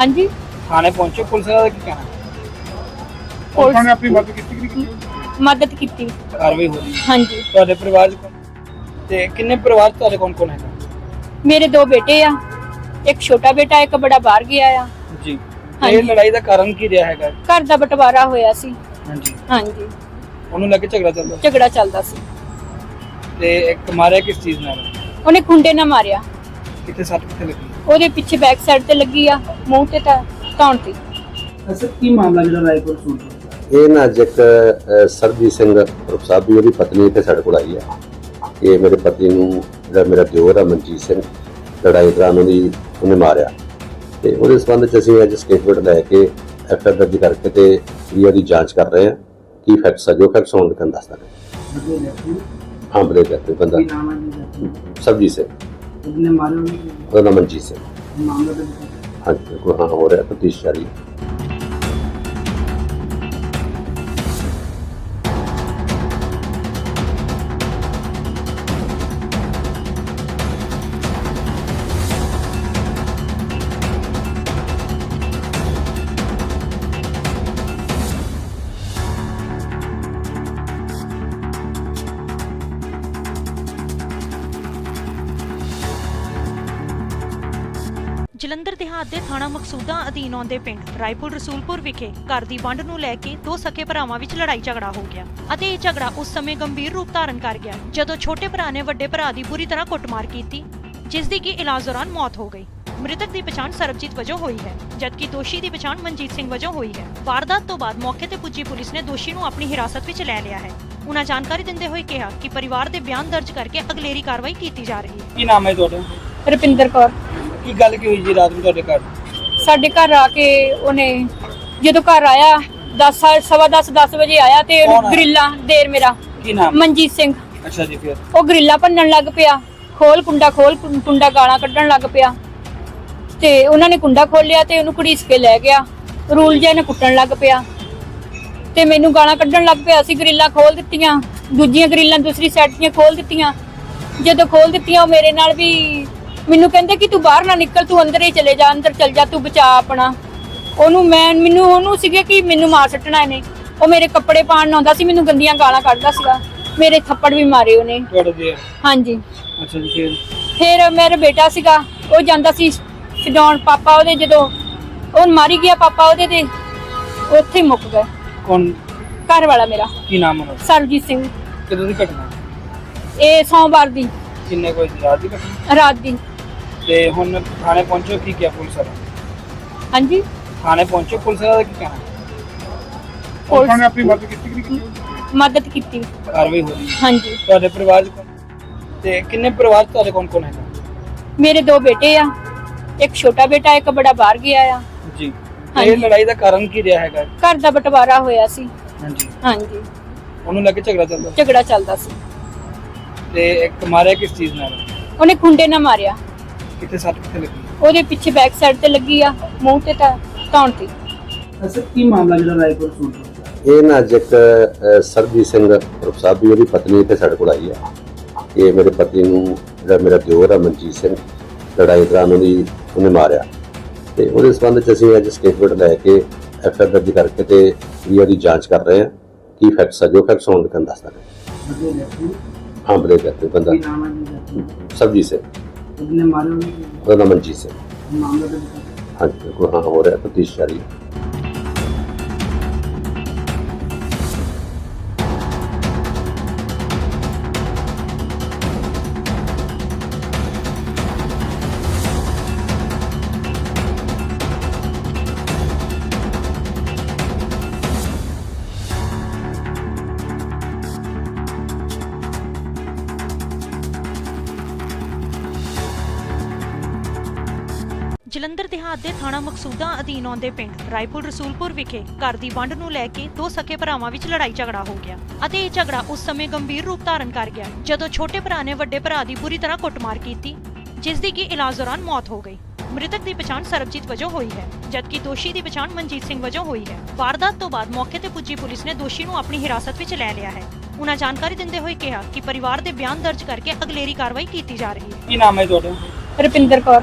ਹਾਂਜੀ। ਥਾਣੇ ਪਹੁੰਚੋ ਪੁਲਿਸ ਵਾਲਾ ਦਾ ਕੀ ਕਹਿਣਾ? ਪੁਲਿਸ ਆਪਣੀ ਮਦਦ ਕੀਤੀ ਕਿ ਮਦਦ ਕੀਤੀ। ਕਾਰਵਾਈ ਹੋ ਰਹੀ ਹੈ। ਹਾਂਜੀ। ਤੁਹਾਡੇ ਪਰਿਵਾਰ ਚ ਕੌਣ? ਤੇ ਕਿੰਨੇ ਪਰਿਵਾਰ 'ਚ ਤੁਹਾਡੇ ਕੌਣ ਕੌਣ ਹੈਗਾ? ਮੇਰੇ ਦੋ ਬੇਟੇ ਆ ਇੱਕ ਛੋਟਾ ਬੇਟਾ ਇੱਕ ਬੜਾ ਬਾਹਰ ਗਿਆ ਆ। ਜੀ। ਹਾਂਜੀ। ਇਹ ਲੜਾਈ ਦਾ ਕਾਰਨ ਕੀ ਰਿਹਾ ਹੈਗਾ? ਘਰ ਦਾ ਬਟਵਾਰਾ ਹੋਇਆ ਸੀ। ਹਾਂਜੀ। ਹਾਂਜੀ। ਉਹਨੂੰ ਲੈ ਕੇ ਝਗੜਾ ਚੱਲਦਾ ਝਗੜਾ ਚੱਲਦਾ ਸੀ। ਤੇ ਇੱਕ ਮਾਰਿਆ ਕਿਸ ਚੀਜ਼ ਨਾਲ? ਉਹਨੇ ਖੁੰਡੇ ਨਾਲ ਮਾਰਿਆ। ਕਿੱਥੇ ਸੱਟ ਕਿੱਥੇ ਲੱਗੀ? ਉਹਦੇ ਪਿੱਛੇ ਬੈਕ ਸਾਈਡ ਤੇ ਲੱਗੀ ਆ ਮੂੰਹ ਤੇ ਤਾਂ ਧੌਣ ਤੇ। ਅਸਲ ਕੀ ਮਾਮਲਾ ਜਿਹੜਾ ਰਾਏਪੁਰ ਸੂਟ ਇਹ ਨਾ ਅ, ਸਰਬਜੀਤ ਸਿੰਘ ਸਾਹਿਬ ਦੀ ਉਹਦੀ ਪਤਨੀ ਇੱਥੇ ਸਾਡੇ ਕੋਲ ਆਈ ਹੈ ਕਿ ਮੇਰੇ ਪਤੀ ਨੂੰ ਜਿਹੜਾ ਮੇਰਾ ਦਿਓਰ ਹੈ ਮਨਜੀਤ ਸਿੰਘ ਲੜਾਈ ਦੌਰਾਨ ਉਹਦੀ ਉਹਨੇ ਮਾਰਿਆ। ਤੇ ਉਹਦੇ ਸੰਬੰਧ ਚ ਅਸੀਂ ਅੱਜ ਸਟੇਟਮੈਂਟ ਲੈ ਕੇ ਐਫਆਈਆਰ ਦਰਜ ਕਰਕੇ ਤੇ ਇਹ ਉਹਦੀ ਜਾਂਚ ਕਰ ਰਹੇ ਹਾਂ ਕੀ ਫੈਕਟਸ ਆ ਜੋ ਫੈਕਟਸ ਹੋਣ ਤੁਹਾਨੂੰ ਦੱਸ ਦਾਂਗੇ। ਹਾਂ ਬਰੇ ਕਰਦੇ ਬੰਦਾ। ਸਰਬਜੀਤ ਸਿੰਘ। ਉਹਨੇ ਮਾਰੇ ਉਹਨੇ? ਉਹਦਾ ਨਾਮ ਮਨਜੀਤ ਸਿੰਘ। ਮਾਮਲਾ ਹਾਂਜੀ ਬਿਲਕੁਲ ਹਾਂ ਹੋ ਰਿਹਾ ਤਫਤੀਸ਼ ਜਾਰੀ। ਹੈ ਜਲੰਧਰ ਦਿਹਾਤ ਦੇ ਥਾਣਾ ਮਕਸੂਦਾ ਅਧੀਨ ਆਉਂਦੇ ਪਿੰਡ ਰਾਏਪੁਰ ਰਸੂਲਪੁਰ ਵਿਖੇ ਘਰ ਦੀ ਵੰਡ ਨੂੰ ਲੈ ਕੇ ਦੋ ਸਕੇ ਭਰਾਵਾਂ ਵਿੱਚ ਲੜਾਈ ਝਗੜਾ ਹੋ ਗਿਆ ਅਤੇ ਇਹ ਝਗੜਾ ਉਸ ਸਮੇਂ ਗੰਭੀਰ ਰੂਪ ਧਾਰਨ ਕਰ ਗਿਆ ਜਦੋਂ ਛੋਟੇ ਭਰਾ ਨੇ ਵੱਡੇ ਭਰਾ ਦੀ ਬੁਰੀ ਤਰ੍ਹਾਂ ਕੁੱਟਮਾਰ ਕੀਤੀ ਜਿਸ ਦੀ ਕਿ ਇਲਾਜ ਦੌਰਾਨ ਮੌਤ ਹੋ ਗਈ। ਮ੍ਰਿਤਕ ਦੀ ਪਛਾਣ ਸਰਬਜੀਤ ਵਜੋਂ ਹੋਈ ਹੈ ਜਦਕਿ ਦੋਸ਼ੀ ਦੀ ਪਛਾਣ ਮਨਜੀਤ ਸਿੰਘ ਵਜੋਂ ਹੋਈ ਹੈ। ਵਾਰਦਾਤ ਤੋਂ ਬਾਅਦ ਮੌਕੇ ਤੇ ਪੁੱਜੀ ਪੁਲਿਸ ਨੇ ਦੋਸ਼ੀ ਨੂੰ ਆਪਣੀ ਹਿਰਾਸਤ ਵਿੱਚ ਲੈ ਲਿਆ ਹੈ। ਉਨ੍ਹਾਂ ਜਾਣਕਾਰੀ ਦਿੰਦੇ ਹੋਏ ਕਿਹਾ ਕਿ ਪਰਿਵਾਰ ਦੇ ਬਿਆਨ ਦਰਜ ਕਰਕੇ ਅਗਲੇਰੀ ਕਾਰਵਾਈ ਕੀਤੀ ਜਾ ਰਹੀ ਹੈ। ਕੀ ਨਾਮ ਹੈ ਤੁਹਾਡਾ? ਰੁਪਿੰਦਰ ਕੌਰ। ਕੀ ਗੱਲ ਕੀ ਹੋਈ ਜੀ ਰਾਤ ਨੂੰ ਤੁਹਾਡੇ ਘਰ? ਸਾਡੇ ਘਰ ਆ ਕੇ ਉਹਨੇ ਜਦੋਂ ਘਰ ਆਇਆ 10 ਸਵਾ 10 10 ਵਜੇ ਆਇਆ ਤੇ ਕੌਣ ਆਇਆ? ਗਰਿੱਲਾ ਦੇਰ ਮੇਰਾ ਕੀ ਨਾਮ? ਮਨਜੀਤ ਸਿੰਘ। ਅੱਛਾ ਜੀ ਫਿਰ? ਉਹ ਗਰਿੱਲਾ ਭੰਨਣ ਲੱਗ ਪਿਆ ਖੋਲ ਕੁੰਡਾ ਖੋਲ ਕੁੰ- ਕੁੰਡਾ ਗਾਲਾਂ ਕੱਢਣ ਲੱਗ ਪਿਆ। ਤੇ ਉਹਨਾਂ ਨੇ ਕੁੰਡਾ ਖੋਲਿਆ ਤੇ ਉਹਨੂੰ ਘੜੀਸ ਕੇ ਲੈ ਗਿਆ। ਰੂਲ ਜਿਹਾ ਨੇ ਕੁੱਟਣ ਲੱਗ ਪਿਆ। ਤੇ ਮੈਨੂੰ ਗਾਲਾਂ ਕੱਢਣ ਲੱਗ ਪਿਆ ਅਸੀਂ ਗਰਿੱਲਾਂ ਖੋਲ ਦਿੱਤੀਆਂ। ਦੂਜੀਆਂ ਗਰਿੱਲਾਂ ਦੂਸਰੀ ਸਾਈਡ ਦੀਆਂ ਖੋਲ ਦਿੱਤੀਆਂ। ਜਦੋਂ ਖੋਲ ਦਿੱਤੀਆਂ ਉਹ ਮੇਰੇ ਨਾਲ ਵੀ ਮੈਨੂੰ ਕਹਿੰਦੇ ਕਿ ਤੂੰ ਬਾਹਰ ਨਾ ਨਿਕਲ ਤੂੰ ਅੰਦਰ ਹੀ ਚਲੇ ਜਾ ਅੰਦਰ ਚਲ ਜਾ ਤੂੰ ਬਚਾ ਆਪਣਾ। ਉਹਨੂੰ ਮੈਂ ਮੈਨੂੰ ਉਹਨੂੰ ਸੀਗੇ ਕਿ ਮੈਨੂੰ ਮਾਰ ਸੱਟਣਾ ਇਹਨੇ। ਉਹ ਮੇਰੇ ਕੱਪੜੇ ਪਾਣ ਆਉਂਦਾ ਸੀ ਮੈਨੂੰ ਗੰਦੀਆਂ ਗਾਲਾਂ ਕੱਢਦਾ ਸੀਗਾ। ਮੇਰੇ ਥੱਪੜ ਵੀ ਮਾਰੇ ਉਹਨੇ। ਤੁਹਾਡੇ ਦੇ ਹਾਂਜੀ। ਅੱਛਾ ਜੀ ਫਿਰ? ਫਿਰ ਮੇਰਾ ਬੇਟਾ ਸੀਗਾ ਉਹ ਜਾਂਦਾ ਸੀ ਛਡਾਉਣ ਪਾਪਾ ਉਹਦੇ ਜਦੋਂ। ਉਹ ਮਾਰੀ ਗਿਆ ਪਾਪਾ ਉਹਦੇ ਤੇ। ਉੱਥੇ ਹੀ ਮੁੱਕ ਗਏ ਕੌਣ? ਘਰ ਵਾਲਾ ਮੇਰਾ। ਕੀ ਨਾਮ ਹੈ ਸਰਜੀਤ ਸਿੰਘ। ਕਦੋਂ ਦੀ ਘਟਨਾ? ਇਹ ਸੋਮਵਾਰ ਦੀ। ਕਿੰਨੇ ਕੋਈ ਰਾਤ ਦੀ ਘਟਨਾ? ਰਾਤ ਦੀ। ਤੇ ਹੁਣ ਥਾਣੇ ਪਹੁੰਚੋ ਕੀ ਕਿਹਾ ਪੁਲਿਸ ਵਾਲਾ? ਹਾਂਜੀ। ਥਾਣੇ ਪਹੁੰਚੋ ਪੁਲਿਸ ਵਾਲਾ ਦਾ ਕੀ ਕਹਿਣਾ? ਪੁਲਿਸ ਆਪਣੀ ਮਦਦ ਕੀਤੀ ਕਿ ਨਹੀਂ ਮਦਦ ਕੀਤੀ। ਕਾਰਵਾਈ ਹੋ ਰਹੀ ਹੈ। ਹਾਂਜੀ। ਤੁਹਾਡੇ ਪਰਿਵਾਰ ਚ ਕੌਣ? ਤੇ ਕਿੰਨੇ ਪਰਿਵਾਰ 'ਚ ਤੁਹਾਡੇ ਕੌਣ ਕੌਣ ਹੈਗਾ? ਮੇਰੇ ਦੋ ਬੇਟੇ ਆ ਇੱਕ ਛੋਟਾ ਬੇਟਾ ਇੱਕ ਬੜਾ ਬਾਹਰ ਗਿਆ ਆ। ਜੀ। ਹਾਂਜੀ। ਇਹ ਲੜਾਈ ਦਾ ਕਾਰਨ ਕੀ ਰਿਹਾ ਹੈਗਾ? ਘਰ ਦਾ ਬਟਵਾਰਾ ਹੋਇਆ ਸੀ। ਹਾਂਜੀ। ਹਾਂਜੀ। ਉਹਨੂੰ ਲੈ ਕੇ ਝਗੜਾ ਚੱਲਦਾ ਝਗੜਾ ਚੱਲਦਾ ਸੀ। ਤੇ ਇੱਕ ਮਾਰਿਆ ਕਿਸ ਚੀਜ਼ ਨਾਲ? ਉਹਨੇ ਖੁੰਡੇ ਨਾਲ ਮਾਰਿਆ। ਕਿੱਥੇ ਸੱਟ ਕਿੱਥੇ ਲੱਗੀ? ਉਹਦੇ ਪਿੱਛੇ ਬੈਕ ਸਾਈਡ ਤੇ ਲੱਗੀ ਆ ਮੂੰਹ ਤੇ ਤਾਂ ਧੌਣ ਤੇ। ਅਸਰ ਕੀ ਮਾਮਲਾ ਜਿਹੜਾ ਰਾਏਪੁਰ ਸੂਟ ਇਹ ਨਾ ਅ, ਸਰਬਜੀਤ ਸਿੰਘ ਉਰਫ ਸਾਹਿਬ ਉਹਦੀ ਪਤਨੀ ਇੱਥੇ ਸਾਡੇ ਕੋਲ ਆਈ ਹੈ ਇਹ ਮੇਰੇ ਪਤੀ ਨੂੰ ਜਿਹੜਾ ਮੇਰਾ ਦਿਓਰ ਹੈ ਮਨਜੀਤ ਸਿੰਘ ਲੜਾਈ ਦੌਰਾਨ ਉਹਦੀ ਉਹਨੇ ਮਾਰਿਆ। ਤੇ ਉਹਦੇ ਸੰਬੰਧ ਚ ਅਸੀਂ ਅੱਜ ਸਟੇਟਮੈਂਟ ਲੈ ਕੇ ਐਫ ਆਰ ਦਰਜ ਕਰਕੇ ਤੇ ਵੀ ਉਹਦੀ ਜਾਂਚ ਕਰ ਰਹੇ ਹਾਂ ਕੀ ਫੈਕਟਸ ਆ ਜੋ ਫੈਕਟਸ ਹੋਣ ਤੁਹਾਨੂੰ ਦੱਸ ਦਾਂਗੇ। ਹਾਂ ਬਲੇ ਕਰਤੇ ਬੰਦਾ। ਸਰਬਜੀਤ ਸਿੰਘ। ਜਿਹਨੇ ਮਾਰੇ ਉਹਦਾ ਨਾਮ ਮਨਜੀਤ ਸਿੰਘ। ਮਾਮਲਾ ਦਾ ਹਾਂਜੀ ਬਿਲਕੁਲ ਹਾਂ ਹੋ ਰਿਹਾ ਤਫਤੀਸ਼ ਜਾਰੀ। ਹੈ ਮਕਸੂਦਾਂ ਅਧੀਨ ਆਉਂਦੇ ਪਿੰਡ ਰਾਏਪੁਰ ਰਸੂਲਪੁਰ ਵਿਖੇ ਘਰ ਦੀ ਵੰਡ ਨੂੰ ਲੈ ਕੇ ਦੋ ਸਕੇ ਭਰਾਵਾਂ ਵਿੱਚ ਲੜਾਈ ਝਗੜਾ ਹੋ ਗਿਆ ਅਤੇ ਇਹ ਝਗੜਾ ਉਸ ਸਮੇਂ ਗੰਭੀਰ ਰੂਪ ਧਾਰਨ ਕਰ ਗਿਆ ਜਦੋਂ ਛੋਟੇ ਭਰਾ ਨੇ ਵੱਡੇ ਭਰਾ ਦੀ ਬੁਰੀ ਤਰ੍ਹਾਂ ਕੁੱਟਮਾਰ ਕੀਤੀ ਜਿਸ ਦੀ ਕਿ ਇਲਾਜ ਦੌਰਾਨ ਮੌਤ ਹੋ ਗਈ। ਮ੍ਰਿਤਕ ਦੀ ਪਛਾਣ ਸਰਬਜੀਤ ਵਜੋਂ ਹੋਈ ਹੈ ਜਦਕਿ ਦੋਸ਼ੀ ਦੀ ਪਛਾਣ ਮਨਜੀਤ ਸਿੰਘ ਵਜੋਂ ਹੋਈ ਹੈ। ਵਾਰਦਾਤ ਤੋਂ ਬਾਅਦ ਮੌਕੇ ਤੇ ਪੁੱਜੀ ਪੁਲਿਸ ਨੇ ਦੋਸ਼ੀ ਨੂੰ ਆਪਣੀ ਹਿਰਾਸਤ ਵਿੱਚ ਲੈ ਲਿਆ ਹੈ। ਉਨ੍ਹਾਂ ਜਾਣਕਾਰੀ ਦਿੰਦੇ ਹੋਏ ਕਿਹਾ ਕਿ ਪਰਿਵਾਰ ਦੇ ਬਿਆਨ ਦਰਜ ਕਰਕੇ ਅਗਲੇਰੀ ਕਾਰਵਾਈ ਕੀਤੀ ਜਾ ਰਹੀ ਹੈ। ਕੀ ਨਾਮ ਹੈ ਤੁਹਾਡਾ? ਰੁਪਿੰਦਰ ਕੌਰ।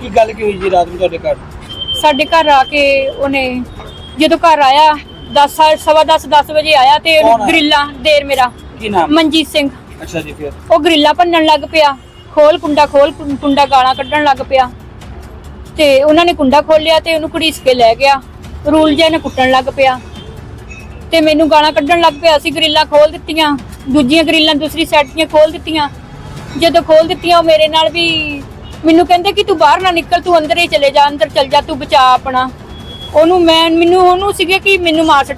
ਕੀ ਗੱਲ ਕੀ ਹੋਈ ਜੀ ਰਾਤ ਨੂੰ ਤੁਹਾਡੇ ਘਰ? ਸਾਡੇ ਘਰ ਆ ਕੇ ਉਹਨੇ ਜਦੋਂ ਘਰ ਆਇਆ 10 ਸਵਾ 10 10 ਵਜੇ ਆਇਆ ਤੇ ਕੌਣ ਆਇਆ? ਗਰਿੱਲਾ ਦੇਰ ਮੇਰਾ ਕੀ ਨਾਮ? ਮਨਜੀਤ ਸਿੰਘ। ਅੱਛਾ ਜੀ ਫਿਰ? ਉਹ ਗਰਿੱਲਾ ਭੰਨਣ ਲੱਗ ਪਿਆ। ਖੋਲ ਕੁੰਡਾ ਖੋਲ ਕੁੰ- ਕੁੰਡਾ ਗਾਲਾਂ ਕੱਢਣ ਲੱਗ ਪਿਆ। ਤੇ ਉਹਨਾਂ ਨੇ ਕੁੰਡਾ ਖੋਲਿਆ ਤੇ ਉਹਨੂੰ ਘੜੀਸ ਕੇ ਲੈ ਗਿਆ। ਰੂਲ ਜਿਹਾ ਨੇ ਕੁੱਟਣ ਲੱਗ ਪਿਆ। ਤੇ ਮੈਨੂੰ ਗਾਲਾਂ ਕੱਢਣ ਲੱਗ ਪਿਆ। ਅਸੀਂ ਗਰਿੱਲਾਂ ਖੋਲ ਦਿੱਤੀਆਂ। ਦੂਜੀਆਂ ਗਰਿੱਲਾਂ ਦੂਸਰੀ ਸਾਈਡ ਦੀਆਂ ਖੋਲ ਦਿੱਤੀਆਂ। ਜਦੋਂ ਖੋਲ ਦਿੱਤੀਆਂ ਉਹ ਮੇਰੇ ਨਾਲ ਵੀ ਮੈਨੂੰ ਕਹਿੰਦੇ ਕਿ ਤੂੰ ਬਾਹਰ ਨਾ ਨਿਕਲ, ਤੂੰ ਅੰਦਰ ਹੀ ਚਲੇ ਜਾ, ਅੰਦਰ ਚਲ ਜਾ, ਤੂੰ ਬਚਾ ਆਪਣਾ। ਉਹਨੂੰ ਮੈਂ, ਮੈਨੂੰ ਉਹਨੂੰ ਸੀਗੇ ਕਿ ਮੈਨੂੰ ਮਾਰ ਸੱਟ